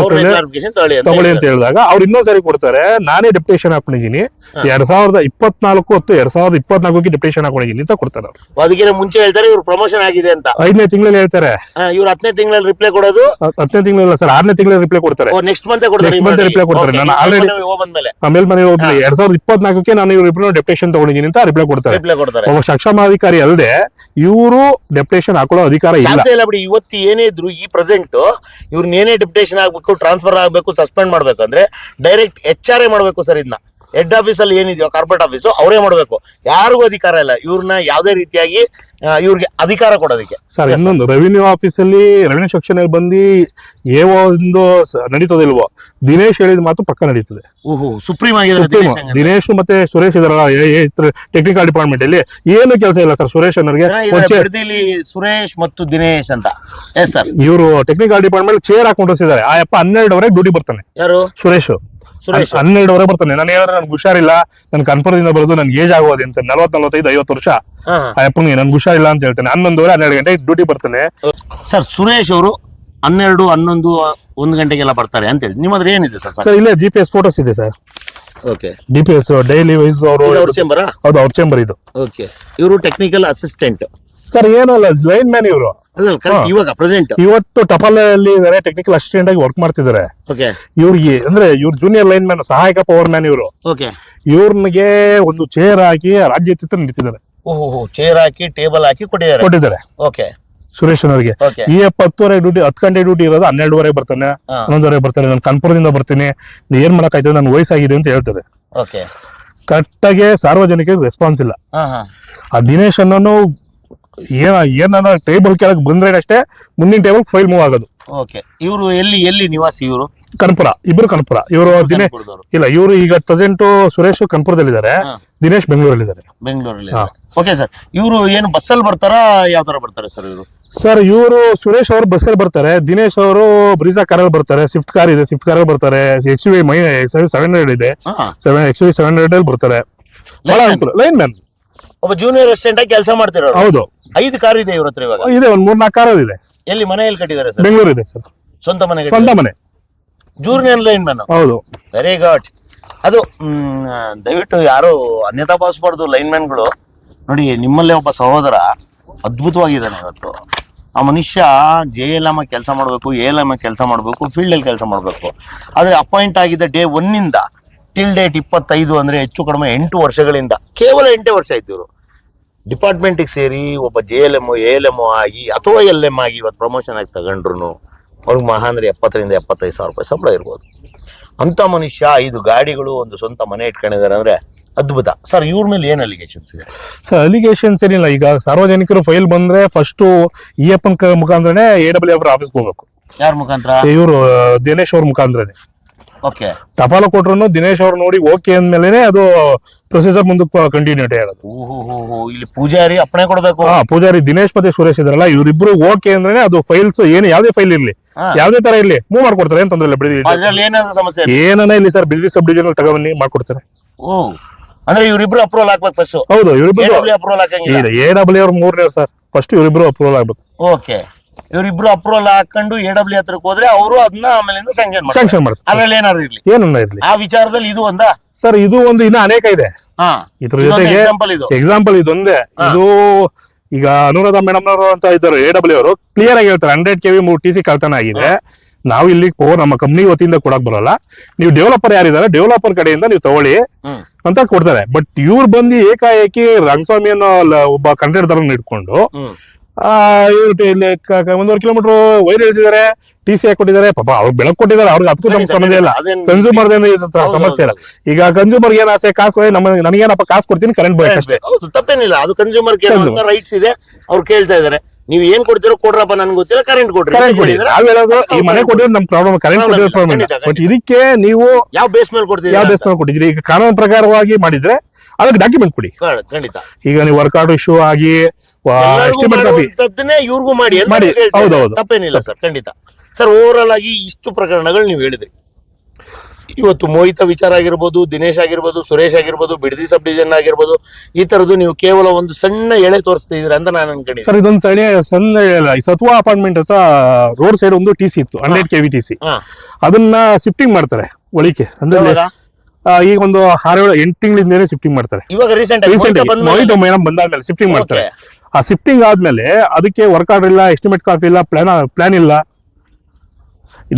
ತಗೊಳ್ಳಿ ಅಂತ ಹೇಳಿದಾಗ ಅವ್ರು ಇನ್ನೊಂದ್ ಸರಿ ಕೊಡ್ತಾರೆ ನಾನೇ ಡೆಪ್ಯುಟೇಷನ್ ಹಾಕೊಂಡಿದ್ದೀನಿ ಎರಡ್ ಸಾವಿರದ ಇಪ್ಪತ್ನಾಲ್ಕು ಹತ್ತು ಎರಡ್ ಸಾವಿರದ ಇಪ್ಪತ್ನಾಲ್ಕಕ್ಕೆ ಡೆಪ್ಯುಟೇಷನ್ ಹಾಕೊಂಡಿದ್ದೀನಿ ಅಂತ ಕೊಡ್ತಾರೆ ಅವ್ರು. ಅದಕ್ಕಿಂತ ಮುಂಚೆ ಹೇಳ್ತಾರೆ ಇವ್ರು ಪ್ರಮೋಷನ್ ಆಗಿದೆ ಅಂತ. ಐದನೇ ತಿಂಗಳಲ್ಲಿ ಹೇಳ್ತಾರೆ. ಇವ್ರು ಹತ್ತನೇ ತಿಂಗಳಲ್ಲಿ ರಿಪ್ಲೈ ಕೊಡೋದು. ಹತ್- ಹತ್ತನೇ ತಿಂಗಳಲ್ಲ ಸರ್ ಆರನೇ ತಿಂಗಳಲ್ಲಿ ರಿಪ್ಲೈ ಕೊಡ್ತಾರೆ. ನೆಕ್ಸ್ಟ್ ಮಂತ್ ಕೊಡ್ತಾರೆ ರಿಪ್ಲೈ ಕೊಡ್ತಾರೆ. ನಾನು ಆಲ್ರೆಡಿ ಎರಡ್ ಸಾವಿರದ ಇಪ್ಪತ್ನಾಲ್ಕಕ್ಕೆ ನಾನು ಇವ್ರು ಡೆಪ್ಯುಟೇಷನ್ ತಗೊಂಡಿದ್ದೀನಿ ಅಂತ ರಿಪ್ಲೈ ಕೊಡ್ತಾರೆ. ರಿಪ್ಲೈ ಕೊಡ್ತಾರೆ. ಒಬ್ಬ ಸಕ್ಷಮಾಧಿಕಾರಿ ಅಲ್ಲದೆ ಇವರು ಡೆಪ್ಟೇಷನ್ ಹಾಕೊಳ್ಳೋ ಅಧಿಕಾರ ಇಲ್ಲ. ಚಾನ್ಸೇ ಇಲ್ಲ ಬಿಡಿ. ಇವತ್ತು ಏನೇ ಇದ್ರು ಈ ಪ್ರೆಸೆಂಟ್ ಇವ್ರನ್ನ ಏನೇ ಡೆಪ್ಟೇಷನ್ ಆಗ್ಬೇಕು ಟ್ರಾನ್ಸ್ಫರ್ ಆಗ್ಬೇಕು ಸಸ್ಪೆಂಡ್ ಮಾಡ್ಬೇಕು ಅಂದ್ರೆ ಡೈರೆಕ್ಟ್ ಎಚ್ ಆರ್ ಎ ಮಾಡ್ಬೇಕು ಸರ್ ಇದನ್ನ ಹೆಡ್ ಆಫೀಸ್ ಅಲ್ಲಿ ಏನಿದೆಯೋ ಕಾರ್ಪೊರೇಟ್ ಆಫೀಸು ಅವರೇ ಮಾಡಬೇಕು. ಯಾರಿಗೂ ಅಧಿಕಾರ ಇಲ್ಲ. ಇವ್ರನ್ನ ಯಾವುದೇ ರೀತಿಯಾಗಿ ಇವ್ರಿಗೆ ಅಧಿಕಾರ ಕೊಡೋದಕ್ಕೆ. ಸರ್ ಇನ್ನೊಂದು ರೆವಿನ್ಯೂ ಆಫೀಸಲ್ಲಿ ರೆವಿನ್ಯೂ ಸೆಕ್ಷನ್ ಅಲ್ಲಿ ಬಂದು ಏವೋ ಒಂದು ನಡೀತದಿಲ್ವೋ ದಿನೇಶ್ ಹೇಳಿದ ಮಾತು ಪಕ್ಕ ನಡೀತದೆ. ಓಹೋ ಸುಪ್ರೀಂ ಆಗಿದೆ ದಿನೇಶ್ ಮತ್ತೆ ಸುರೇಶ್ ಇದಾರಲ್ಲ ಟೆಕ್ನಿಕಲ್ ಡಿಪಾರ್ಟ್ಮೆಂಟ್ ಅಲ್ಲಿ ಏನು ಕೆಲಸ ಇಲ್ಲ ಸರ್ ಸುರೇಶ್ ಅನ್ನೋರಿಗೆ? ಸುರೇಶ್ ಮತ್ತು ದಿನೇಶ್ ಅಂತ. ಎಸ್ ಸರ್ ಇವರು ಟೆಕ್ನಿಕಲ್ ಡಿಪಾರ್ಟ್ಮೆಂಟ್ ಚೇರ್ ಹಾಕೊಂಡು ಆ ಯಪ್ಪ ಹನ್ನೆರಡುವರೆಗೆ ಡ್ಯೂಟಿ ಬರ್ತಾನೆ. ಯಾರು? ಸುರೇಶ್. ಸುರೇಶ್ ಹನ್ನೆರಡುವರೆಗೆ ಬರ್ತಾನೆ ನಾನು ಏನಾದ್ರೆ ನನ್ಗೆ ಹುಷಾರಿಲ್ಲ ನನ್ ಕನ್ಪುರದಿಂದ ಬರೋದು ನನ್ಗೆ ಏಜ್ ಆಗೋದು ಅಂತ ನಲ್ವತ್ ನಲ್ವತ್ತೈದು ಐವತ್ತು ವರ್ಷ. ಆ ಯಪ್ಪನಿಗೆ ನನ್ಗೆ ಹುಷಾರಿಲ್ಲ ಅಂತ ಹೇಳ್ತಾನೆ. ಹನ್ನೊಂದುವರೆ ಹನ್ನೆರಡು ಗಂಟೆಗೆ ಡ್ಯೂಟಿ ಬರ್ತಾನೆ ಸರ್ ಸುರೇಶ್ ಅವರು ಹನ್ನೆರಡು ಹನ್ನೊಂದು ಒಂದು ಗಂಟೆಗೆಲ್ಲ ಬರ್ತಾರೆ ಅಂತ ಹೇಳಿ. ನಿಮ್ಮ ಹತ್ರ ಏನಿದೆ ಸರ್? ಸರ್ ಇಲ್ಲೇ ಜಿ ಪಿ ಎಸ್ ಫೋಟೋಸ್ ಇದೆ sir. Okay D P S daily wise ಅವರು ಅವ್ರ ಚೇಂಬರಾ ಹೌದು ಅವ್ರ ಚೇಂಬರ್ ಇದು. ಓಕೆ ಇವರು ಟೆಕ್ನಿಕಲ್ ಅಸಿಸ್ಟೆಂಟ್ ಸರ್ ಏನಲ್ಲ ಲೈನ್ ಮ್ಯಾನ್ ಇವರು. ಅಲ್ಲ correct, ಇವಾಗ ಪ್ರೆಸೆಂಟ್ ಇವತ್ತು ಟಪಲ್ ಅಲ್ಲಿ ಇದಾರೆ ಟೆಕ್ನಿಕಲ್ ಅಸಿಸ್ಟೆಂಟ್ ಆಗಿ ವರ್ಕ್ ಮಾಡ್ತಿದ್ದಾರೆ ಓಕೆ ಇವ್ರಿಗೆ ಅಂದ್ರೆ ಇವ್ರ ಜೂನಿಯರ್ ಲೈನ್ ಮ್ಯಾನ್ ಸಹಾಯಕ ಪವರ್ ಮ್ಯಾನ್ ಇವರು. ಓಕೆ ಇವ್ರನ್ಗೆ ಒಂದು ಚೇರ್ ಹಾಕಿ ರಾಜ್ಯ ಚಿತ್ರ ನಿಂತಿದ್ದಾರೆ ಓಹೋ ಚೇರ್ ಹಾಕಿ ಟೇಬಲ್ ಹಾಕಿ ಕೊಟ್ಟಿದ್ದಾರೆ. ಕೊಟ್ಟಿದ್ದಾರೆ. ಓಕೆ ಸುರೇಶ್ ಅವರಿಗೆ. ಓಕೆ ಈ ಹತ್ತುವರೆ ಡ್ಯೂಟಿ ಹತ್ತು ಗಂಟೆ ಡ್ಯೂಟಿ ಇರೋದು ಹನ್ನೆರಡುವರೆಗೆ ಬರ್ತಾನೆ ಹಾ. ಹನ್ನೊಂದುವರೆಗೆ ಬರ್ತಾನೆ ನಾನು ಕನ್ಪುರದಿಂದ ಬರ್ತೀನಿ ನೀ ಏನ್ ಮಾಡಕ್ಕಾಯ್ತದೆ ನನ್ನ ವಯಸ್ಸಾಗಿದೆ ಅಂತ ಹೇಳ್ತದೆ ಓಕೆ ಆಗಿ ಸಾರ್ವಜನಿಕರಿಗೆ ರೆಸ್ಪಾನ್ಸ್ ಇಲ್ಲ. ಹಾ ಹಾ. ಆ ದಿನೇಶ್ ಅನ್ನೋನು ಏನ ಏನಂದ್ರೆ ಟೇಬಲ್ ಕೆಳಗೆ ಬಂದ್ರೆ ಅಷ್ಟೇ ಮುಂದಿನ ಟೇಬಲ್ ಫೈಲ್ ಮೂವ್ ಆಗೋದು. ಓಕೆ ಇವರು ಎಲ್ಲಿ ಎಲ್ಲಿ ನಿವಾಸಿ ಇವರು? ಕನ್ಪುರ ಇಬ್ರು ಕನ್ಪುರ. ಇವರು ದಿನೇಶ್. ಇಲ್ಲ ಇವರು ಈಗ ಪ್ರೆಸೆಂಟ್ ಸುರೇಶ್ ಕನ್ಪುರದಲ್ಲಿದ್ದಾರೆ. ಇದಾರೆ ದಿನೇಶ್ ಬೆಂಗಳೂರಲ್ಲಿದ್ದಾರೆ. ಬೆಂಗಳೂರಲ್ಲಿ ಹಾ. ಓಕೆ ಸರ್ ಇವರು ಏನು ಬಸ್ಸಲ್ಲಿ ಬರ್ತಾರಾ ಯಾವ ತರ ಬರ್ತಾರೆ ಸರ್ ಇವರು? ಸರ್ ಇವರು ಸುರೇಶ್ ಅವರು ಬಸ್ಸಲ್ಲಿ ಬರ್ತಾರೆ ದಿನೇಶ್ ಅವರು ಬ್ರಿಸಾ ಕಾರಲ್ಲಿ ಬರ್ತಾರೆ ಸ್ವಿಫ್ಟ್ ಕಾರ್ ಇದೆ ಸ್ವಿಫ್ಟ್ ಕಾರಲ್ಲಿ ಬರ್ತಾರೆ ಎಚ್ ವಿ ಮೈ ಸೆವೆನ್ ಹಂಡ್ರೆಡ್ ಇದೆ. ಹಾ. Seven H V seven hundred ಅಲ್ಲಿ ಬರ್ತಾರೆ. ಬಹಳ ಅನುಕೂಲ. ಲೈನ್ ಮ್ಯಾನ್ ಒಬ್ಬ ಜೂನಿಯರ್ ಅಸಿಸ್ಟೆಂಟ್ ಆಗಿ ಕೆಲಸ ಮಾಡ್ತಿರೋ ಹೌದು. ಐದು ಕಾರ್ ಇದೆ ಇವ್ರ ಹತ್ರ ಇವಾಗ ಇದೆ ಒಂದ್ ಮೂರ್ ನಾಲ್ಕು ಕಾರ್ ಇದೆ. ಎಲ್ಲಿ ಮನೆ ಎಲ್ಲಿ ಕಟ್ಟಿದ್ದಾರೆ ಸರ್? ಬೆಂಗಳೂರು ಇದೆ ಸರ್. ಸ್ವಂತ ಮನೆ ಸ್ವಂತ ಮನೆ. ಜೂನಿಯರ್ ಲೈನ್ ಮ್ಯಾನ್ ಹೌದು. ವೆರಿ ಗುಡ್ ಅದು ಮ್, ದಯವಿಟ್ಟು ಯಾರು ಅನ್ಯತಾ ಪಾಸ್ಬಾರ್ದು ಲೈನ್ ಮ್ಯಾನ್ಗಳು ನೋಡಿ ನಿಮ್ಮಲ್ಲೇ ಒಬ್ಬ ಸಹೋದರ ಅದ್ಭುತವಾಗಿದ್ದಾನೆ ಇವತ್ತು. ಆ ಮನುಷ್ಯ ಜೆ ಎಲ್ ಎಂ ಕೆಲಸ ಮಾಡಬೇಕು ಎ ಎಲ್ ಎಂ ಕೆಲಸ ಮಾಡಬೇಕು ಫೀಲ್ಡಲ್ಲಿ ಕೆಲಸ ಮಾಡಬೇಕು. ಆದರೆ ಅಪಾಯಿಂಟ್ ಆಗಿದ್ದ ಡೇ ಒನ್ನಿಂದ ಟಿಲ್ ಡೇಟ್ ಇಪ್ಪತ್ತೈದು ಅಂದರೆ ಹೆಚ್ಚು ಕಡಿಮೆ ಎಂಟು ವರ್ಷಗಳಿಂದ ಕೇವಲ ಎಂಟೇ ವರ್ಷ ಆಯ್ತು ಇವರು ಡಿಪಾರ್ಟ್ಮೆಂಟಿಗೆ ಸೇರಿ ಒಬ್ಬ J L M A L M ಆಗಿ ಅಥವಾ ಎಲ್ ಎಂ ಆಗಿ ಇವತ್ತು ಪ್ರಮೋಷನ್ ಆಗಿ ತಗೊಂಡ್ರು ಅವ್ರಿಗೆ ಮಹಾ ಅಂದ್ರೆ ಎಪ್ಪತ್ತರಿಂದ ಎಪ್ಪತ್ತೈದು ಸಾವಿರ ರೂಪಾಯಿ ಸಂಬಳ ಇರ್ಬೋದು. ಅಂತ ಮನುಷ್ಯ ಐದು ಗಾಡಿಗಳು ಒಂದು ಸ್ವಂತ ಮನೆ ಇಟ್ಕೊಂಡಿದ್ದಾರೆ ಅಂದ್ರೆ ಅದ್ಭುತ. ಸರ್ ಇವ್ರ ಮೇಲೆ ಏನು ಅಲಿಗೇಷನ್ಸ್ ಇದೆ? ಸರ್ ಅಲಿಗೇಷನ್ಸ್ ಏನಿಲ್ಲ. ಈಗ ಸಾರ್ವಜನಿಕರು ಫೈಲ್ ಬಂದ್ರೆ ಫಸ್ಟ್ ಇ ಎಫ್ ಮುಖಾಂತರನೇ ಎ ಡಬ್ಲ್ಯೂ ಎಫ್ ಆಫೀಸ್ಗೆ ಹೋಗ್ಬೇಕು. ಯಾರ ಮುಖಾಂತರ? ಇವರು ದಿನೇಶ್ ಅವ್ರ ಮುಖಾಂತರನೇ. ಓಕೆ ಟಪಾಲು ಕೊಟ್ರು ದಿನೇಶ್ ಅವ್ರು ನೋಡಿ ಓಕೆ ಅಂದ್ಮೇಲೆ ಅದು ಪ್ರೊಸೀಜರ್ ಮುಂದಕ್ಕೆ ಕಂಟಿನ್ಯೂಟಿ ಆಗೋದು ಇಲ್ಲಿ ಪೂಜಾರಿ ಅಪ್ಪಣೆ ಕೊಡಬೇಕು? ಹಾ ಪೂಜಾರಿ ದಿನೇಶ್ ಮತ್ತೆ ಸುರೇಶ್ ಇದ್ರಲ್ಲ ಇವ್ರಿಬ್ರು ಓಕೆ ಅಂದ್ರೆ ಅದು ಫೈಲ್ಸ್ ಏನು ಯಾವ್ದೇ ಫೈಲ್ ಇರ್ಲಿ. ಯಾವ್ದೇ ತರ ಇರ್ಲಿ ಮೂವ್ ಮಾಡ್ಕೊಡ್ತಾರೆ ಏನ್ ತೊಂದ್ರೆ ಇಲ್ಲ ಬಿಡಿ? ಏನನ್ನ ಇಲ್ಲಿ ಸರ್ ಬಿಸಿ ಸಬ್ ಡಿವಿಜನ್ ತಗೊಂಡ್ಬನ್ನಿ ಮಾಡ್ಕೊಡ್ತಾರೆ. ಅಂದ್ರೆ ಇವ್ರಿಬ್ರು ಅಪ್ರೂವಲ್ ಹಾಕ್ಬೇಕು ಫಸ್ಟ್ ಹೌದು ಇವರಿಬ್ರು ಅಪ್ರೂವಲ್ ಹಾಕಂಗಿಲ್ಲ? ಎ ಡಬ್ಲ್ಯೂ ಅವ್ರ ಮೂರನೇ ಸರ್ ಫಸ್ಟ್ ಇವರಿಬ್ರು ಅಪ್ರೂವಲ್ ಆಗ್ಬೇಕು ಓಕೆ ಇವ್ರಿಬ್ರು ಅಪ್ರೂವಲ್ ಹಾಕೊಂಡು ಎ ಡಬ್ಲ್ಯೂ ಹತ್ರಕ್ಕೆ ಹೋದ್ರೆ ಅವರು ಅದನ್ನ ಆಮೇಲಿಂದ ಸ್ಯಾಂಕ್ಷನ್ ಮಾಡ್ತಾರೆ. ಸ್ಯಾಂಕ್ಷನ್ ಮಾಡ್ತಾರೆ. ಅದ್ರಲ್ಲಿ ಏನಾದ್ರು ಇರ್ಲಿ. ಏನನ್ನ ಇರ್ಲಿ. ಆ ವಿಚಾರದಲ್ಲಿ ಇದು ಒಂದಾ? ಸರ್ ಇದು ಒಂದು ಇನ್ನ ಅನೇಕ ಇದೆ. ಹಾ. ಇದ್ರ ಜೊತೆಗೆ ಎಕ್ಸಾಂಪಲ್ ಇದು. ಎಕ್ಸಾಂಪಲ್ ಇದೊಂದೇ ಇದು ಈಗ ಅನುರಾಧ ಮೇಡಮ್ ಅವರು ಅಂತ ಇದ್ದಾರೆ ಎ ಡಬ್ಲ್ಯೂ ಅವರು. ಕ್ಲಿಯರ್ ಆಗಿ ಹೇಳ್ತಾರೆ ಹಂಡ್ರೆಡ್ ಕೆ ವಿ ಮೂರು ಟಿ ಸಿ ಕಳ್ತನ ಆಗಿದೆ. ನಾವು ಇಲ್ಲಿ ನಮ್ಮ ಕಂಪ್ನಿ ವತಿಯಿಂದ ಕೊಡಕ್ ಬರಲ್ಲ. ನೀವು ಡೆವಲಪರ್ ಯಾರಿದ್ದಾರೆ ಡೆವಲಪರ್ ಕಡೆಯಿಂದ ನೀವು ತಗೊಳ್ಳಿ ಅಂತ ಕೊಡ್ತಾರೆ. ಬಟ್ ಇವ್ರು ಬಂದು ಏಕಾಏಕಿ ರಂಗಸ್ವಾಮಿ ಅನ್ನೋ ಒಬ್ಬ ಕಂಟ್ರಾಕ್ಟರ್ ಇಟ್ಕೊಂಡು ಇಲ್ಲಿ ಒಂದೂವರೆ ಕಿಲೋಮೀಟರ್ ವೈರ್ ಎಳ್ದಿದ್ದಾರೆ ಟಿ ಸಿ ಕೊಟ್ಟಿದ್ದಾರೆ. ಪಾಪ ಅವ್ರಿಗೆ ಬೆಳಕು ಕೊಟ್ಟಿದ್ದಾರೆ. ಅವ್ರಿಗೆ ಅದಕ್ಕೂ ನಮ್ಗೆ ಸಂಬಂಧ ಇಲ್ಲ. ಕನ್ಸೂಮರ್ ಕನ್ಸ್ಯೂಮರ್ ಸಮಸ್ಯೆ ಇಲ್ಲ. ಈಗ ಕನ್ಸ್ಯೂಮರ್ ಏನ್ ಆಸೆ ಕಾಸು ನಮ್ಮ ನನಗೇನಪ್ಪ ಕಾಸು ಕೊಡ್ತೀನಿ ಕರೆಂಟ್ ಬೇಕು ಅಷ್ಟೇ. ಹೌದು ತಪ್ಪೇನಿಲ್ಲ. ಅದು ಕನ್ಸ್ಯೂಮರ್. ರೈಟ್ಸ್ ಇದೆ. ಅವ್ರು ಕೇಳ್ತಾ ಇದಾರೆ ನೀವು ಏನ್ ಕೊಡ್ತೀರೋ ಕೊಡ್ರಪ್ಪ ನನ್ ಗೊತ್ತಿಲ್ಲ ಕರೆಂಟ್ ಕೊಡ್ರಿ ಕರೆಂಟ್ ಕೊಡಿ. ಹೇಳಿದ್ರೆ ನಾವ್ ಈ ಮನೆ ಕೊಡಿದ್ರೆ ನಮ್ ಪ್ರಾಬ್ಲಮ್ ಕರೆಂಟ್ ಕೊಟ್ಟಿರೋ ಪ್ರಾಬ್ಲಮ್ ಬಟ್ ಇದಕ್ಕೆ ನೀವು ಯಾವ ಬೇಸ್ ಮೇಲೆ ಕೊಡ್ತೀರಿ ಯಾವ ಬೇಸ್ ಮೇಲೆ ಕೊಟ್ಟಿದ್ರಿ ಈಗ ಕಾನೂನು ಪ್ರಕಾರವಾಗಿ ಮಾಡಿದ್ರೆ ಅದಕ್ಕೆ ಡಾಕ್ಯುಮೆಂಟ್ ಕೊಡಿ. ಖಂಡಿತ. ಈಗ ನೀವು ವರ್ಕೌಟ್ ಇಶ್ಯೂ ಆಗಿ ಇವ್ರಿಗೂ ಮಾಡಿ ಅಂತ ಮಾಡಿ, ಹೇಳ್ತಾ ಹೌದು, ಹೌದು. ತಪ್ಪೇನಿಲ್ಲ ಸರ್ ಖಂಡಿತ. ಸರ್ ಓವರ್ಆಲ್ ಆಗಿ ಇಷ್ಟು ಪ್ರಕರಣಗಳು ನೀವು ಹೇಳಿದ್ರಿ. ಇವತ್ತು ಮೋಹಿತ ವಿಚಾರ ಆಗಿರ್ಬೋದು ದಿನೇಶ್ ಆಗಿರ್ಬೋದು ಸುರೇಶ್ ಆಗಿರ್ಬೋದು ಬಿಡದಿ ಸಬ್ ಡಿವಿಷನ್ ಆಗಿರ್ಬೋದು ಈ ತರದ್ದು ನೀವು ಕೇವಲ ಒಂದು ಸಣ್ಣ ಎಳೆ ತೋರಿಸ್ತಿದ್ದೀರಾ ಅಂತ ನಾನು ಅನ್ಕೊಂಡಿದ್ದೆ ಸರ್ ಇದೊಂದು ಸಣ್ಣ ಸಣ್ಣ ಸತ್ವ ಅಪಾರ್ಟ್ಮೆಂಟ್ ಹತ್ರ ರೋಡ್ ಸೈಡ್ ಒಂದು ಟಿ ಸಿ ಇತ್ತು hundred K V T C. ಅದನ್ನ ಶಿಫ್ಟಿಂಗ್ ಮಾಡ್ತಾರೆ ಒಳಿಕೆ. ಅಂದ್ರೆ ಈಗ ಒಂದು ಆರು ಏಳು ಎಂಟು ತಿಂಗಳಿಂದನೇ ಶಿಫ್ಟಿಂಗ್ ಮಾಡ್ತಾರೆ. ಇವಾಗ ರೀಸೆಂಟ್ ರೀಸೆಂಟ್ ಮೋಹಿತ ಮೇಡಮ್ ಬಂದಾದ್ಮೇಲೆ ಶಿಫ್ಟಿಂಗ್ ಮಾಡ್ತಾರೆ. ಆ ಶಿಫ್ಟಿಂಗ್ ಆದ್ಮೇಲೆ ಅದಕ್ಕೆ ವರ್ಕ್ ಆರ್ಡರ್ ಇಲ್ಲ ಎಸ್ಟಿಮೇಟ್ ಕಾಫಿ ಇಲ್ಲ ಪ್ಲಾನ್ ಪ್ಲಾನ್ ಇಲ್ಲ.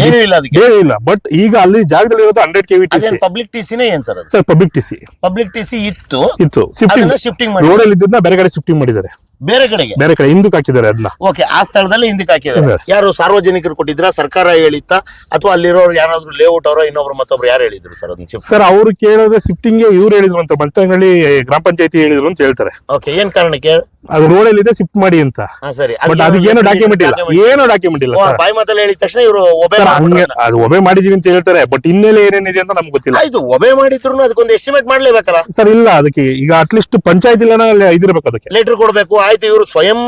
ಏನೂ ಇಲ್ಲ ಅದಕ್ಕೆ. ಏನೂ ಇಲ್ಲ ಬಟ್ ಈಗ ಅಲ್ಲಿ ಜಾಗದಲ್ಲಿ ಇರೋದು ಹಂಡ್ರೆಡ್ ಕೆವಿ ಟಿ ಸಿ ಅದೇನ್ ಪಬ್ಲಿಕ್ ಟಿ ಸಿನೇ ಏನ್ ಸರ್ ಅದು? Sir public T C public T C ಇತ್ತು. ಇತ್ತು. ಶಿಫ್ಟಿಂಗ್ ಅದನ್ನ ಮಾಡಿ ರೋಡಲ್ಲಿ ಇದ್ದನ್ನ ಬೇರೆ ಕಡೆ ಶಿಫ್ಟಿಂಗ್ ಮಾಡಿದ್ದಾರೆ. ಬೇರೆ ಕಡೆಗೆ? ಬೇರೆ ಕಡೆ ಹಿಂದಕ್ಕೆ ಹಾಕಿದ್ದಾರೆ ಅದನ್ನ. ಓಕೆ ಆ ಸ್ಥಳದಲ್ಲಿ ಹಿಂದಕ್ಕೆ ಹಾಕಿದ್ದಾರೆ. ಯಾರು ಸಾರ್ವಜನಿಕರು ಕೊಟ್ಟಿದ್ರ ಸರ್ಕಾರ ಹೇಳಿತ್ತ? ಅಥವಾ ಅಲ್ಲಿರೋರು ಯಾರಾದ್ರೂ ಲೇಔಟ್ ಅವರ ಇನ್ನೊಬ್ರು ಮತ್ತೊಬ್ರು ಯಾರು ಹೇಳಿದ್ರು ಸರ್ ಅದನ್ನ ಶಿಫ್ಟ್ ಸರ್ ಅವ್ರು ಕೇಳಿದ್ರೆ ಶಿಫ್ಟಿಂಗ್ ಇವ್ರು ಹೇಳಿದ್ರು ಅಂತ ಮಲ್ತಂಗಳಿ ಗ್ರಾಮ ಪಂಚಾಯತಿ ಹೇಳಿದ್ರು ಅಂತ ಹೇಳ್ತಾರೆ. ಓಕೆ ಏನ್ ಕಾರಣಕ್ಕೆ? ಅದು ರೋಡಲ್ಲಿ ಇದೆ ಶಿಫ್ಟ್ ಮಾಡಿ ಅಂತ. ಸರಿ. ಬಟ್ ಅದಕ್ಕೇನು ಡಾಕ್ಯುಮೆಂಟ್ ಇಲ್ಲ. ಏನು ಡಾಕ್ಯುಮೆಂಟ್ ಇಲ್ಲ ಬಾಯಿ ಮಾತಲ್ಲಿ ಹೇಳಿದ ತಕ್ಷಣ ಇವರು ಒಬೆ ಅದು ಒಬೆ ಮಾಡಿದೀವಿ ಅಂತ ಹೇಳ್ತಾರೆ ಬಟ್ ಹಿನ್ನೆಲೆ ಏನೇನಿದೆ ಅಂತ ನಮ್ಗೆ ಗೊತ್ತಿಲ್ಲ. ಇದು ಒಬೆ ಮಾಡಿದ್ರು ಅದಕ್ಕೊಂದು ಎಸ್ಟಿಮೇಟ್ ಮಾಡ್ಲೇಬೇಕಲ್ಲ. ಸರ್ ಇಲ್ಲ ಅದಕ್ಕೆ ಈಗ ಅಟ್ಲೀಸ್ಟ್ ಪಂಚಾಯತ್ ಇಲ್ಲ ಇದಿರ್ಬೇಕು ಅದಕ್ಕೆ. ಲೆಟರ್ ಕೊಡಬೇಕು ಆಯ್ತು ಇವರು ಸ್ವಯಂ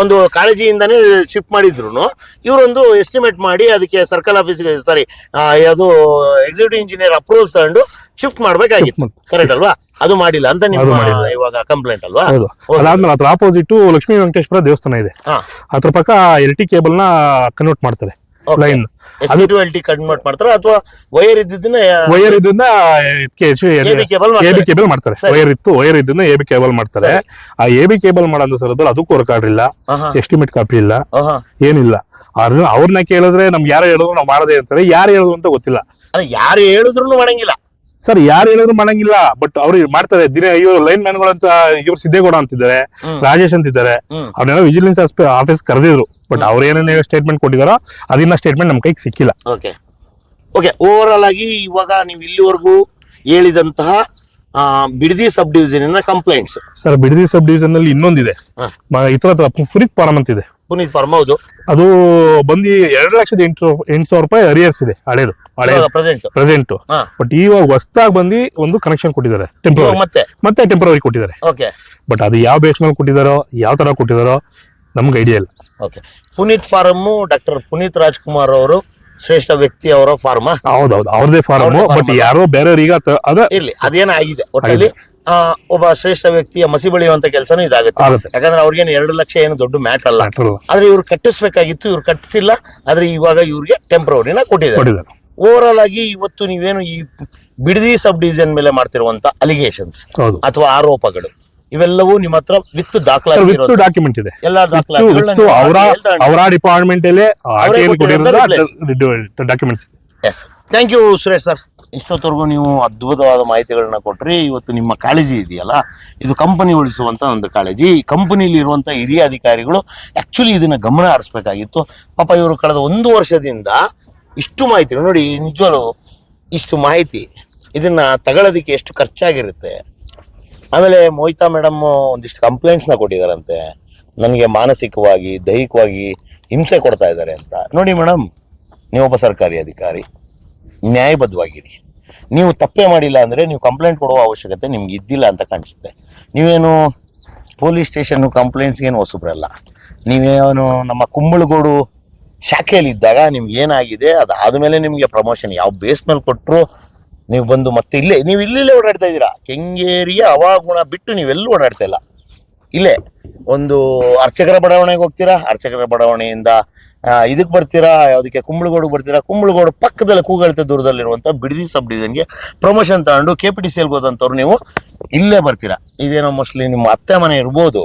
ಒಂದು ಕಾಳಜಿಯಿಂದಾನೇ ಶಿಫ್ಟ್ ಮಾಡಿದ್ರು ಇವರೊಂದು ಎಸ್ಟಿಮೇಟ್ ಮಾಡಿ ಅದಕ್ಕೆ ಸರ್ಕಲ್ ಆಫೀಸ್ಗೆ ಸಾರಿ ಅದು ಎಕ್ಸಿಕ್ಯೂಟಿವ್ ಇಂಜಿನಿಯರ್ ಅಪ್ರೂವಲ್ಸ್ ತಗೊಂಡು ಶಿಫ್ಟ್ ಮಾಡ್ಬೇಕಾಗಿತ್ತು. ಕರೆಕ್ಟ್ ಅಲ್ವಾ? ಅದು ಮಾಡಿಲ್ಲ ಅಂತ ನೀವು ಮಾಡಿಲ್ಲ. ಇವಾಗ ಕಂಪ್ಲೇಂಟ್ ಅಲ್ವಾ? ಅದಾದ್ಮೇಲೆ ಅದ್ರ ಆಪೋಸಿಟ್ ಲಕ್ಷ್ಮೀ ವೆಂಕಟೇಶ್ವರ ದೇವಸ್ಥಾನ ಇದೆ. ಅದ್ರ ಪಕ್ಕ ಎಲ್ ಟಿ ಕೇಬಲ್ನ ಕನ್ವರ್ಟ್ ಮಾಡ್ತಾರೆ line S to L T convert ಮಾಡ್ತಾರ ಅಥವಾ ವೈರ್ ಇದ್ದಿದ್ದನ್ನ ವೈರ್ ಇದನ್ನ ಎಬಿ ಕೇಬಲ್ ಮಾಡ್ತಾರೆ. ವೈರ್ ಇತ್ತು ವೈರ್ ಇದನ್ನ ಎಬಿ ಬಿ ಕೇಬಲ್ ಮಾಡ್ತಾರೆ ಆ ಎಬಿ ಬಿ ಕೇಬಲ್ ಮಾಡೋ ಸರದಲ್ಲಿ ಅದಕ್ಕೂ ವರ್ಕ್ ಇಲ್ಲ. ಎಸ್ಟಿಮೇಟ್ ಕಾಪಿ ಇಲ್ಲ. ಏನಿಲ್ಲ. ಅವ್ರನ್ನ ಕೇಳಿದ್ರೆ ನಮ್ಗೆ ಯಾರು ಹೇಳಿದ್ರು ನಾವು ಮಾಡದೆ ಅಂತಾರೆ. ಯಾರು ಹೇಳುದು ಅಂತ ಗೊತ್ತಿಲ್ಲ. ಯಾರು ಹೇಳಿದ್ರು ಮಾಡಂಗಿಲ್ಲ. ಸರ್ ಯಾರು ಹೇಳಿದ್ರು ಮಾಡಂಗಿಲ್ಲ ಬಟ್ ಅವ್ರು ಮಾಡ್ತಾರೆ. ದಿನ ಇವ್ರು ಲೈನ್ ಮ್ಯಾನ್ಗಳು ಅಂತ ಇವ್ರು ಸಿದ್ದೇಗೌಡ ಅಂತಿದ್ದಾರೆ ರಾಜೇಶ್ ಅಂತಿದ್ದಾರೆ. ಅವ್ರನ್ನೆಲ್ಲ ವಿಜಿಲೆನ್ಸ್ ಆಫೀಸ್ ಕರೆದಿದ್ರು. ಬಟ್ ಅವ್ರು ಏನೇನು ಸ್ಟೇಟ್ಮೆಂಟ್ ಕೊಟ್ಟಿದಾರೋ ಅದಿನ್ನ ಸ್ಟೇಟ್ಮೆಂಟ್ ನಮ್ ಕೈಗೆ ಸಿಕ್ಕಿಲ್ಲ. ಓಕೆ ಓಕೆ ಓವರ್ ಆಲ್ ಆಗಿ ಇವಾಗ ನೀವು ಇಲ್ಲಿವರೆಗೂ ಹೇಳಿದಂತಹ Bidadi sub division complaints sir Bidadi sub division ಅಲ್ಲಿ ಇನ್ನೊಂದಿದೆ ಇತರ ಫುರಿತ್ ಫಾರಂ ಅಂತಿದೆ. ಪುನೀತ್ ಫಾರ್ಮ್ ಹೌದು. ಅದು ಬಂದು ಎರಡು ಲಕ್ಷದ ಎಂಟು ಎಂಟು ಸಾವಿರ ರೂಪಾಯಿ ಅರಿಯರ್ಸ್ ಇದೆ ಹಳೇದು ಹಳೇದು. ಪ್ರೆಸೆಂಟ್ ಪ್ರೆಸೆಂಟ್ ಹಾ. ಬಟ್ ಇವಾಗ ಹೊಸದಾಗಿ ಬಂದು ಒಂದು ಕನೆಕ್ಷನ್ ಕೊಟ್ಟಿದ್ದಾರೆ ಟೆಂಪ್ರವರಿ ಮತ್ತೆ? ಮತ್ತೆ ಟೆಂಪ್ರವರಿ ಕೊಟ್ಟಿದ್ದಾರೆ. ಓಕೆ ಬಟ್ ಅದು ಯಾವ ಬೇಸ್ ಮೇಲೆ ಕೊಟ್ಟಿದಾರೋ ಯಾವ ತರ ಕೊಟ್ಟಿದಾರೋ ನಮ್ಗೆ ಐಡಿಯಾ ಇಲ್ಲ. ಓಕೆ ಪುನೀತ್ ಫಾರಮ್ ಡಾಕ್ಟರ್ ಪುನೀತ್ ರಾಜ್ಕುಮಾರ್ ಅವರು ಶ್ರೇಷ್ಠ ವ್ಯಕ್ತಿ ಅವರ ಫಾರ್ಮ? ಹೌದೌದು ಅವ್ರದೇ ಫಾರ್ಮ್ ಅವ್ರದೇ farm ಬಟ್ ಅಲ್ಲ? ಯಾರೋ ಬೇರೆಯವ್ರಿಗೆ ಅದ ಇರ್ಲಿ ಅದೇನ ಆಗಿದೆ. ಒಟ್ಟಲ್ಲಿ ಒಬ್ಬ ಶ್ರೇಷ್ಠ ವ್ಯಕ್ತಿಯ ಮಸಿ ಬೆಳೆಯುವಂತ ಕೆಲಸನೂ ಇದಾಗುತ್ತೆ. ಯಾಕಂದ್ರೆ ಅವ್ರಿಗೇನು ಎರಡು ಲಕ್ಷ ಏನು ದೊಡ್ಡ ಮ್ಯಾಟ್ ಅಲ್ಲ. ಆದ್ರೆ ಇವ್ರು ಕಟ್ಟಿಸ್ಬೇಕಾಗಿತ್ತು ಇವ್ರು ಕಟ್ಟಿಸಿಲ್ಲ ಆದ್ರೆ ಇವಾಗ ಇವ್ರಿಗೆ ಟೆಂಪ್ರವರಿನ ಕೊಟ್ಟಿದ್ದಾರೆ. ಓವರ್ ಆಲ್ ಆಗಿ ಇವತ್ತು ನೀವೇನು ಈ ಬಿಡದಿ ಸಬ್ ಡಿವಿಜನ್ ಮೇಲೆ ಮಾಡ್ತಿರುವಂತ ಅಲಿಗೇಷನ್ಸ್ ಅಥವಾ ಆರೋಪಗಳು ಇವೆಲ್ಲವೂ ನಿಮ್ಮ ಹತ್ರ ವಿತ್ ದಾಖಲಾತಿ ವಿತ್ ಡಾಕ್ಯುಮೆಂಟ್ ಇದೆ. ಎಲ್ಲಾ ಅವರ ಅವರ department documents yes thank you Suresh sir ಇಷ್ಟೊತ್ತವರೆಗೂ ನೀವು ಅದ್ಭುತವಾದ ಮಾಹಿತಿಗಳನ್ನ ಕೊಟ್ರಿ, ಇವತ್ತು ನಿಮ್ಮ ಕಾಳಜಿ ಇದೆಯಲ್ಲ, ಇದು ಕಂಪನಿ ಉಳಿಸುವಂತ ಒಂದು ಕಾಳಜಿ. ಈ ಕಂಪನಿಲಿ ಇರುವಂತ ಹಿರಿಯ ಅಧಿಕಾರಿಗಳು ಆಕ್ಚುಲಿ ಇದನ್ನ ಗಮನ ಹರಿಸ್ಬೇಕಾಗಿತ್ತು. ಪಾಪ ಇವರು ಕಳೆದ ಒಂದು ವರ್ಷದಿಂದ ಇಷ್ಟು ಮಾಹಿತಿ, ನೋಡಿ, ನಿಜವಾಗ್ಲು ಇಷ್ಟು ಮಾಹಿತಿ, ಇದನ್ನ ತಗೊಳ್ಳೋದಕ್ಕೆ ಎಷ್ಟು ಖರ್ಚಾಗಿರುತ್ತೆ. ಆಮೇಲೆ ಮೋಹಿತಾ ಮೇಡಮ್ ಒಂದಿಷ್ಟು ಕಂಪ್ಲೇಂಟ್ಸ್ನ ಕೊಟ್ಟಿದ್ದಾರಂತೆ ನನಗೆ ಮಾನಸಿಕವಾಗಿ, ದೈಹಿಕವಾಗಿ ಹಿಂಸೆ ಕೊಡ್ತಾ ಇದ್ದಾರೆ ಅಂತ. ನೋಡಿ ಮೇಡಮ್ ನೀವೊಬ್ಬ ಸರ್ಕಾರಿ ಅಧಿಕಾರಿ, ನ್ಯಾಯಬದ್ಧವಾಗಿರಿ. ನೀವು ತಪ್ಪೇ ಮಾಡಿಲ್ಲ ಅಂದರೆ ನೀವು ಕಂಪ್ಲೇಂಟ್ ಕೊಡುವ ಅವಶ್ಯಕತೆ ನಿಮ್ಗೆ ಇದ್ದಿಲ್ಲ ಅಂತ ಕಾಣಿಸುತ್ತೆ. ನೀವೇನು ಪೊಲೀಸ್ ಸ್ಟೇಷನ್ನು ಕಂಪ್ಲೇಂಟ್ಸ್ಗೇನು ಹೊಸಬ್ರಲ್ಲ. ನೀವೇನು ನಮ್ಮ ಕುಂಬಳಗೋಡು ಶಾಖೆಯಲ್ಲಿದ್ದಾಗ ನಿಮ್ಗೆ ಏನಾಗಿದೆ ಅದಾದಮೇಲೆ ನಿಮಗೆ ಪ್ರಮೋಷನ್ ಯಾವ ಬೇಸ್ ಮೇಲೆ ಕೊಟ್ಟರು ನೀವು ಬಂದು ಮತ್ತೆ ಇಲ್ಲೇ, ನೀವು ಇಲ್ಲಿಲ್ಲೇ ಓಡಾಡ್ತಾ ಇದ್ದೀರಾ? ಕೆಂಗೇರಿಯ ಅವಾಗುಣ ಬಿಟ್ಟು ನೀವೆಲ್ಲೂ ಓಡಾಡ್ತಾ ಇಲ್ಲ. ಇಲ್ಲೇ, ಒಂದು ಅರ್ಚಕರ ಬಡಾವಣೆಗೆ ಹೋಗ್ತೀರಾ? ಅರ್ಚಕರ ಬಡಾವಣೆಯಿಂದ ಇದಕ್ಕೆ ಬರ್ತೀರಾ, ಯಾವುದಕ್ಕೆ ಕುಂಬಳಗೋಡು ಬರ್ತೀರಾ, ಕುಂಬಳಗೋಡು ಪಕ್ಕದಲ್ಲಿ ಕೂಗಳತೆ ದೂರದಲ್ಲಿರುವಂಥ ಬಿಡದಿ ಸಬ್ ಡಿವಿಷನ್ಗೆ ಪ್ರಮೋಷನ್ ತಗೊಂಡು ಕೆ ಪಿ ಟಿ ಸಿ ಹೋದಂಥವ್ರು ನೀವು ಇಲ್ಲೇ ಬರ್ತೀರಾ. ಇದೇನೋ ಮೋಸ್ಟ್ಲಿ ನಿಮ್ಮ ಅತ್ತೆ ಮನೆ ಇರ್ಬೋದು,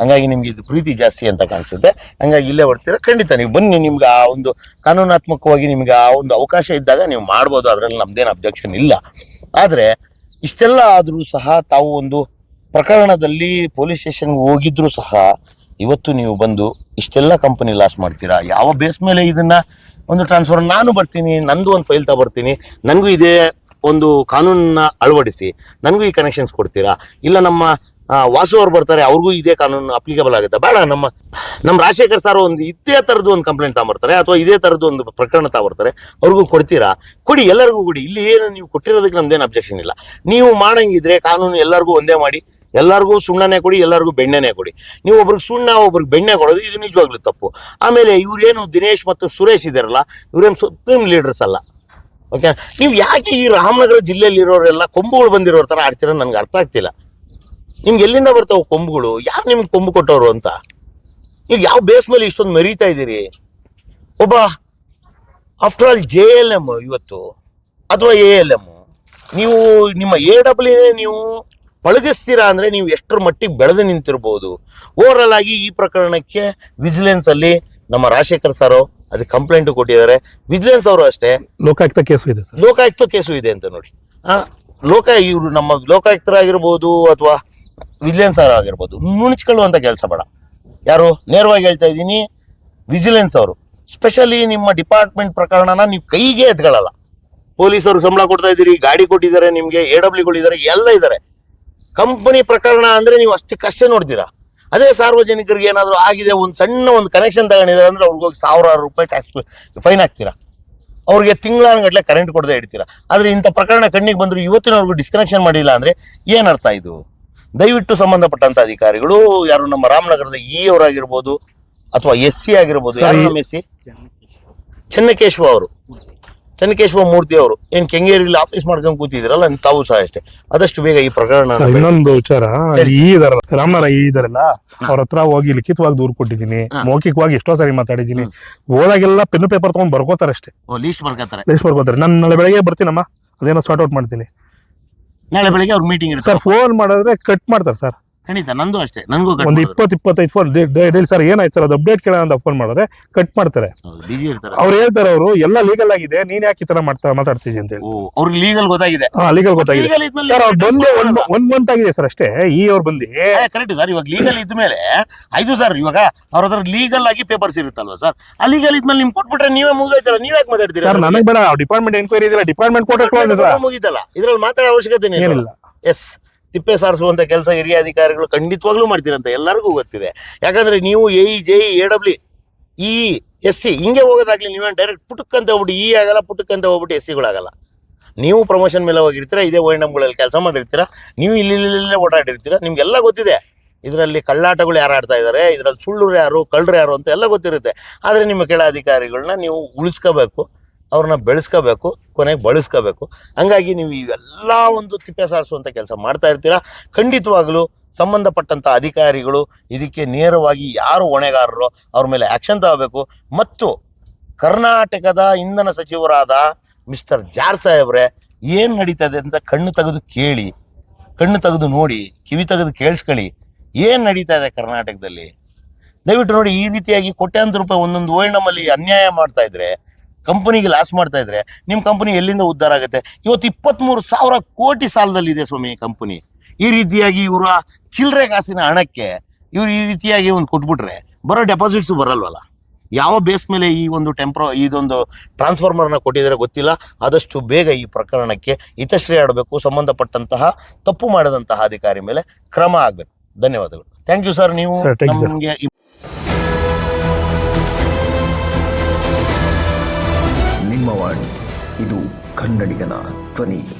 ಹಂಗಾಗಿ ನಿಮ್ಗೆ ಇದು ಪ್ರೀತಿ ಜಾಸ್ತಿ ಅಂತ ಕಾಣಿಸುತ್ತೆ. ಹಂಗಾಗಿ ಇಲ್ಲೇ ಬರ್ತೀರಾ. ಖಂಡಿತ ನೀವು ಬನ್ನಿ, ನಿಮ್ಗೆ ಆ ಒಂದು ಕಾನೂನಾತ್ಮಕವಾಗಿ ನಿಮ್ಗೆ ಆ ಒಂದು ಅವಕಾಶ ಇದ್ದಾಗ ನೀವು ಮಾಡ್ಬೋದು, ಅದರಲ್ಲಿ ನಮ್ದೇನು ಅಬ್ಜೆಕ್ಷನ್ ಇಲ್ಲ. ಆದರೆ ಇಷ್ಟೆಲ್ಲ ಆದರೂ ಸಹ ತಾವು ಒಂದು ಪ್ರಕರಣದಲ್ಲಿ ಪೊಲೀಸ್ ಸ್ಟೇಷನ್ಗೆ ಹೋಗಿದ್ರು ಸಹ ಇವತ್ತು ನೀವು ಬಂದು ಇಷ್ಟೆಲ್ಲ ಕಂಪನಿ ಲಾಸ್ ಮಾಡ್ತೀರಾ? ಯಾವ ಬೇಸ್ ಮೇಲೆ ಇದನ್ನ ಒಂದು ಟ್ರಾನ್ಸ್ಫರ್ ನಾನು ಬರ್ತೀನಿ, ನಂದು ಒಂದು ಫೈಲ್ ತಗೊಬರ್ತೀನಿ ನನಗೂ ಇದೇ ಒಂದು ಕಾನೂನನ್ನ ಅಳವಡಿಸಿ ನನಗೂ ಈ ಕನೆಕ್ಷನ್ಸ್ ಕೊಡ್ತೀರಾ? ಇಲ್ಲ ನಮ್ಮ ವಾಸು ಅವ್ರು ಬರ್ತಾರೆ, ಅವ್ರಿಗೂ ಇದೇ ಕಾನೂನು ಅಪ್ಲಿಕೇಬಲ್ ಆಗುತ್ತೆ. ಬೇಡ, ನಮ್ಮ ನಮ್ಮ ರಾಜಶೇಖರ್ ಸರ್ ಒಂದು ಇದೇ ಥರದ್ದು ಒಂದು ಕಂಪ್ಲೇಂಟ್ ತಗೊಂಬರ್ತಾರೆ, ಅಥವಾ ಇದೇ ಥರದ್ದು ಒಂದು ಪ್ರಕರಣ ತಗೊಂಬರ್ತಾರೆ, ಅವ್ರಿಗೂ ಕೊಡ್ತೀರಾ? ಕೊಡಿ, ಎಲ್ಲರಿಗೂ ಕೊಡಿ. ಇಲ್ಲಿ ಏನು ನೀವು ಕೊಟ್ಟಿರೋದಕ್ಕೆ ನಮ್ದೇನು ಅಬ್ಜೆಕ್ಷನ್ ಇಲ್ಲ. ನೀವು ಮಾಡಂಗಿದ್ರೆ ಕಾನೂನು ಎಲ್ಲರಿಗೂ ಒಂದೇ ಮಾಡಿ ಎಲ್ಲರಿಗೂ ಸುಣ್ಣನೆ ಕೊಡಿ, ಎಲ್ಲರಿಗೂ ಬೆಣ್ಣೆನೆ ಕೊಡಿ. ನೀವು ಒಬ್ರಿಗೆ ಸುಣ್ಣ, ಒಬ್ರಿಗೆ ಬೆಣ್ಣೆ ಕೊಡೋದು, ಇದು ನಿಜವಾಗ್ಲೂ ತಪ್ಪು. ಆಮೇಲೆ ಇವ್ರೇನು ದಿನೇಶ್ ಮತ್ತು ಸುರೇಶ್ ಇದಾರಲ್ಲ ಇವ್ರೇನು ಸುಪ್ರೀಂ ಲೀಡರ್ಸ್ ಅಲ್ಲ. ಓಕೆ ನೀವು ಯಾಕೆ ಈ ರಾಮನಗರ ಜಿಲ್ಲೆಯಲ್ಲಿ ಇರೋರೆಲ್ಲ ಕೊಂಬುಗಳು ಬಂದಿರೋ ಥರ ಆಡ್ತೀರ ನನಗೆ ಅರ್ಥ ಆಗ್ತಿಲ್ಲ. ನಿಮ್ಗೆ ಎಲ್ಲಿಂದ ಬರ್ತಾವೆ ಕೊಂಬುಗಳು? ಯಾರು ನಿಮ್ಗೆ ಕೊಂಬು ಕೊಟ್ಟವರು ಅಂತ? ನೀವು ಯಾವ ಬೇಸ್ ಮೇಲೆ ಇಷ್ಟೊಂದು ಮೆರೀತಾ ಇದ್ದೀರಿ? ಒಬ್ಬ after all J L M ಇವತ್ತು, ಅಥವಾ ಎ ಎಲ್ ಎಂ ನೀವು ನಿಮ್ಮ ಎ ಡಬ್ಲ್ಯೂ ನೀವು ಪಳಗಿಸ್ತೀರಾ ಅಂದರೆ ನೀವು ಎಷ್ಟರ ಮಟ್ಟಿಗೆ ಬೆಳೆದು ನಿಂತಿರ್ಬೋದು. ಓವರ್ ಆಗಿ ಈ ಪ್ರಕರಣಕ್ಕೆ ವಿಜಿಲೆನ್ಸ್ ಅಲ್ಲಿ ನಮ್ಮ ರಾಜಶೇಖರ್ ಸರ್ ಅದಕ್ಕೆ ಕಂಪ್ಲೇಂಟ್ ಕೊಟ್ಟಿದ್ದಾರೆ. ವಿಜಿಲೆನ್ಸ್ ಅವರು ಅಷ್ಟೇ. ಲೋಕಾಯುಕ್ತ ಕೇಸು ಇದೆ ಲೋಕಾಯುಕ್ತ ಕೇಸು ಇದೆ ಅಂತ ನೋಡಿ. ಆ ಲೋಕ ಇವರು ನಮ್ಮ ಲೋಕಾಯುಕ್ತರಾಗಿರ್ಬೋದು ಅಥವಾ ವಿಜಿಲೆನ್ಸ್ ಅವರು ಆಗಿರ್ಬೋದು ನುಣಿಚ್ಕೊಳ್ಳುವಂಥ ಕೆಲಸ ಬೇಡ. ಯಾರು? ನೇರವಾಗಿ ಹೇಳ್ತಾ ಇದ್ದೀನಿ ವಿಜಿಲೆನ್ಸ್ ಅವರು. ಸ್ಪೆಷಲಿ ನಿಮ್ಮ ಡಿಪಾರ್ಟ್ಮೆಂಟ್ ಪ್ರಕರಣನ ನೀವು ಕೈಗೆ ಎತ್ಕೊಳ್ಳಲ್ಲ ಪೊಲೀಸರು ಸಂಬಳ ಕೊಡ್ತಾ ಇದ್ದೀರಿ ಗಾಡಿ ಕೊಟ್ಟಿದ್ದಾರೆ ನಿಮಗೆ ಎ ಡಬ್ಲ್ಯೂಗಳಿದ್ದಾರೆ ಎಲ್ಲ ಇದ್ದಾರೆ. ಕಂಪನಿ ಪ್ರಕರಣ ಅಂದ್ರೆ ನೀವು ಅಷ್ಟಕ್ಕಷ್ಟೇ ನೋಡ್ತೀರಾ? ಅದೇ ಸಾರ್ವಜನಿಕರಿಗೆ ಏನಾದರೂ ಆಗಿದೆ ಒಂದು ಸಣ್ಣ ಒಂದು ಕನೆಕ್ಷನ್ ತಗೊಂಡಿದ್ದಾರೆ ಅಂದ್ರೆ ಅವ್ರಿಗೆ ಹೋಗಿ ಸಾವಿರಾರು ರೂಪಾಯಿ ಟ್ಯಾಕ್ಸ್ ಫೈನ್ ಹಾಕ್ತೀರಾ? ಅವ್ರಿಗೆ ತಿಂಗಳಾನುಗಟ್ಲೆ ಕರೆಂಟ್ ಕೊಡದೆ ಇಡ್ತೀರಾ? ಆದ್ರೆ ಇಂಥ ಪ್ರಕರಣ ಕಣ್ಣಿಗೆ ಬಂದ್ರು ಇವತ್ತಿನವರೆಗೂ ಡಿಸ್ಕನೆಕ್ಷನ್ ಮಾಡಿಲ್ಲ ಅಂದ್ರೆ ಏನರ್ಥ ಇದು? ದಯವಿಟ್ಟು ಸಂಬಂಧಪಟ್ಟಂತ ಅಧಿಕಾರಿಗಳು ಯಾರು ನಮ್ಮ ರಾಮನಗರದ ಇ ಅವರಾಗಿರ್ಬೋದು ಅಥವಾ ಎಸ್ ಸಿ ಆಗಿರ್ಬೋದು ಯಾರು ನಮ್ಮ ಎಸ್ ಸಿ ಚೆನ್ನಕೇಶವ ಅವರು. ಚೆನ್ನಕೇಶವ ಮೂರ್ತಿ ಅವರು ಏನ್ ಕೆಂಗೇರಿಲಿ ಆಫೀಸ್ ಮಾಡ್ಕೊಂಡು ಕೂತಿದ್ರಲ್ಲ ತಾವು ಸಹ ಅಷ್ಟೇ. ಆದಷ್ಟು ಬೇಗ ಈ ಪ್ರಕರಣ ಸರ್ ಇನ್ನೊಂದು ವಿಚಾರ. ಈ ರಾಮನಾರ ಈ ಇದಾರಲ್ಲ ಅವ್ರ ಹತ್ರ ಹೋಗಿ ಲಿಖಿತವಾಗಿ ದೂರು ಕೊಟ್ಟಿದ್ದೀನಿ. ಮೌಖಿಕವಾಗಿ ಎಷ್ಟೋ ಸಾರಿ ಮಾತಾಡಿದ್ದೀನಿ. ಹೋದಾಗೆಲ್ಲ ಪೆನ್ ಪೇಪರ್ ತಗೊಂಡ್ ಬರ್ಕೋತಾರೆ ಅಷ್ಟೇ. ಲೀಸ್ಟ್ ಬರ್ಕತ್ತಾರೆ ಲಿಸ್ಟ್ ಬರ್ಕೋತಾರೆ. ನಾನು ನಾಳೆ ಬೆಳಗ್ಗೆ ಬರ್ತೀನಮ್ಮ ಅದೇನೋ ಸಾರ್ಟ್ ಔಟ್ ಮಾಡ್ತೀನಿ. ನಾಳೆ ಬೆಳಿಗ್ಗೆ ಅವ್ರ ಮೀಟಿಂಗ್ ಇರುತ್ತೆ. ಸರ್ ಫೋನ್ ಮಾಡಿದ್ರೆ ಕಟ್ ಮಾಡ್ತಾರೆ ಸರ್. ಖಂಡಿತ ನಂದು ಅಷ್ಟೇ ನನಗೂ ಒಂದು ಇಪ್ಪತ್ತು ಇಪ್ಪತ್ತೈದು ಫೋನ್ ಡೈಲಿ ಸರ್ ಏನಾಯ್ತು ಸರ್ ಅದು ಅಪ್ಡೇಟ್ ಕೇಳೋಣ ಅಂತ ಫೋನ್ ಮಾಡಿದ್ರೆ ಕಟ್ ಮಾಡ್ತಾರೆ. ಬಿಜಿ ಇರ್ತಾರೆ. ಅವ್ರು ಹೇಳ್ತಾರೆ ಅವರು ಎಲ್ಲ ಲೀಗಲ್ ಆಗಿದೆ ನೀನ್ ಯಾಕೆ ಈ ತರ ಮಾಡ್ತಾ ಮಾತಾಡ್ತಿದ್ದಿ ಅಂತ ಹೇಳಿ. ಓ ಅವ್ರಿಗೆ ಲೀಗಲ್ ಗೊತ್ತಾಗಿದೆ. ಹಾ ಲೀಗಲ್ ಗೊತ್ತಾಗಿದೆ. ಲೀಗಲ್ ಇದ್ಮೇಲೆ ಸರ್ ಅವ್ರು ಬಂದು ಒಂದ್ ಒಂದ್ ಮಂತ್ ಆಗಿದೆ ಸರ್ ಅಷ್ಟೇ ಈ ಅವ್ರು ಬಂದು. ಕರೆಕ್ಟ್ ಸರ್ ಇವಾಗ ಲೀಗಲ್ ಇದ್ಮೇಲೆ ಆಯ್ತು ಸರ್ ಇವಾಗ ಅವ್ರ ಹತ್ರ ಲೀಗಲ್ ಆಗಿ ಪೇಪರ್ಸ್ ಇರುತ್ತಲ್ವಾ ಸರ್? ಆ ಲೀಗಲ್ ಇದ್ಮೇಲೆ ನಿಮ್ ಕೊಟ್ಬಿಟ್ರೆ ನೀವೇ ಮುಗಿದೈತಲ್ಲ ನೀವ್ ಯಾಕೆ ಮಾತಾಡ್ತೀರಾ ಸರ್ ನನಗೆ ಬೇಡ ಡಿಪಾರ್ಟ್ಮೆಂಟ್ ಎನ್ಕ್ವೈರಿ ಇದಿಲ್ಲ ಡಿಪಾರ್ಟ್ಮೆಂಟ್ ಕೊಟ್ಟರೆ ಮುಗಿತಲ್ಲ ಇದ್ರಲ್ಲಿ ಮಾತಾಡೋ ಅವಶ್ಯಕತೆ ಏನಿಲ್ಲ. ಎಸ್ ತಿಪ್ಪೆ ಸಾರಿಸುವಂಥ ಕೆಲಸ ಹಿರಿಯ ಅಧಿಕಾರಿಗಳು ಖಂಡಿತವಾಗ್ಲೂ ಮಾಡ್ತೀರಂತ ಎಲ್ಲರಿಗೂ ಗೊತ್ತಿದೆ. ಯಾಕಂದ್ರೆ ನೀವು A E, J A W, E S C ಹಿಂಗೆ ಹೋಗೋದಾಗ್ಲಿ ನೀವೇನು ಡೈರೆಕ್ಟ್ ಪುಟಕ್ಕಂತ ಹೋಗ್ಬಿಟ್ಟು ಇ ಆಗಲ್ಲ, ಪುಟಕ್ಕಂತ ಹೋಗ್ಬಿಟ್ಟು ಎಸ್ ಸಿಗಳಾಗಲ್ಲ ನೀವು ಪ್ರಮೋಷನ್ ಮೇಲೆ ಹೋಗಿರ್ತೀರ, ಇದೇ ಓಎಂಗಳಲ್ಲಿ ಕೆಲಸ ಮಾಡಿರ್ತೀರ, ನೀವು ಇಲ್ಲಿ, ಇಲ್ಲೇ ಓಡಾಡಿರ್ತೀರಾ, ನಿಮಗೆಲ್ಲ ಗೊತ್ತಿದೆ. ಇದರಲ್ಲಿ ಕಳ್ಳಾಟಗಳು ಯಾರು ಆಡ್ತಾ ಇದ್ದಾರೆ ಇದರಲ್ಲಿ ಸುಳ್ಳರು ಯಾರು, ಕಳ್ಳರು ಯಾರು ಅಂತ ಎಲ್ಲ ಗೊತ್ತಿರುತ್ತೆ. ಆದರೆ ನಿಮ್ಮ ಕೆಳ ಅಧಿಕಾರಿಗಳನ್ನ ನೀವು ಉಳಿಸ್ಕೋಬೇಕು. ಅವ್ರನ್ನ ಬೆಳೆಸ್ಕೋಬೇಕು, ಕೊನೆಗೆ ಬಳಸ್ಕೋಬೇಕು. ಹಂಗಾಗಿ ನೀವು ಇವೆಲ್ಲ ಒಂದು ತಿಪ್ಪೆ ಸಾರಿಸುವಂಥ ಕೆಲಸ ಮಾಡ್ತಾ ಇರ್ತೀರಾ? ಖಂಡಿತವಾಗಲೂ ಸಂಬಂಧಪಟ್ಟಂಥ ಅಧಿಕಾರಿಗಳು ಇದಕ್ಕೆ ನೇರವಾಗಿ ಯಾರು ಹೊಣೆಗಾರರು ಅವ್ರ ಮೇಲೆ ಆ್ಯಕ್ಷನ್ ತಗೋಬೇಕು. ಮತ್ತು ಕರ್ನಾಟಕದ ಇಂಧನ ಸಚಿವರಾದ ಮಿಸ್ಟರ್ ಜಾರ್ ಸಾಹೇಬ್ರೆ, ಏನು ನಡೀತದೆ ಅಂತ ಕಣ್ಣು ತೆಗೆದು ಕೇಳಿ, ಕಣ್ಣು ತೆಗೆದು ನೋಡಿ, ಕಿವಿ ತೆಗೆದು ಕೇಳಿಸ್ಕೊಳ್ಳಿ. ಏನು ನಡೀತಾ ಇದೆ ಕರ್ನಾಟಕದಲ್ಲಿ? ದಯವಿಟ್ಟು ನೋಡಿ, ಈ ರೀತಿಯಾಗಿ ಕೋಟ್ಯಾಂತರ ರೂಪಾಯಿ ಒಂದೊಂದು ಓಎಂಡಮಲ್ಲಿ ಅನ್ಯಾಯ ಮಾಡ್ತಾ ಇದ್ರೆ ಕಂಪನಿಗೆ ಲಾಸ್ ಮಾಡ್ತಾ ಇದ್ರೆ ನಿಮ್ಮ ಕಂಪನಿ ಎಲ್ಲಿಂದ ಉದ್ಧಾರ ಆಗುತ್ತೆ? ಇವತ್ತು ಇಪ್ಪತ್ತ್ಮೂರು ಸಾವಿರ ಕೋಟಿ ಸಾಲದಲ್ಲಿದೆ ಸ್ವಾಮಿ ಕಂಪನಿ. ಈ ರೀತಿಯಾಗಿ ಇವರ ಚಿಲ್ಲರೆ ಕಾಸಿನ ಹಣಕ್ಕೆ ಇವ್ರು ಈ ರೀತಿಯಾಗಿ ಒಂದು ಕೊಟ್ಬಿಟ್ರೆ ಬರೋ ಡೆಪಾಸಿಟ್ಸು ಬರಲ್ವಲ್ಲ? ಯಾವ ಬೇಸ್ ಮೇಲೆ ಈ ಒಂದು ಟೆಂಪ್ರೋ ಇದೊಂದು ಟ್ರಾನ್ಸ್ಫಾರ್ಮರ್ನ ಕೊಟ್ಟಿದ್ದಾರೆ ಗೊತ್ತಿಲ್ಲ. ಆದಷ್ಟು ಬೇಗ ಈ ಪ್ರಕರಣಕ್ಕೆ ಹಿತಶ್ರೀ ಆಡಬೇಕು. ಸಂಬಂಧಪಟ್ಟಂತಹ ತಪ್ಪು ಮಾಡಿದಂತಹ ಅಧಿಕಾರಿ ಮೇಲೆ ಕ್ರಮ ಆಗಬೇಕು. ಧನ್ಯವಾದಗಳು. ಥ್ಯಾಂಕ್ ಯು ಸರ್ ನೀವು. ನಮಗೆ ಇದು ಕನ್ನಡಿಗನ ಧ್ವನಿ.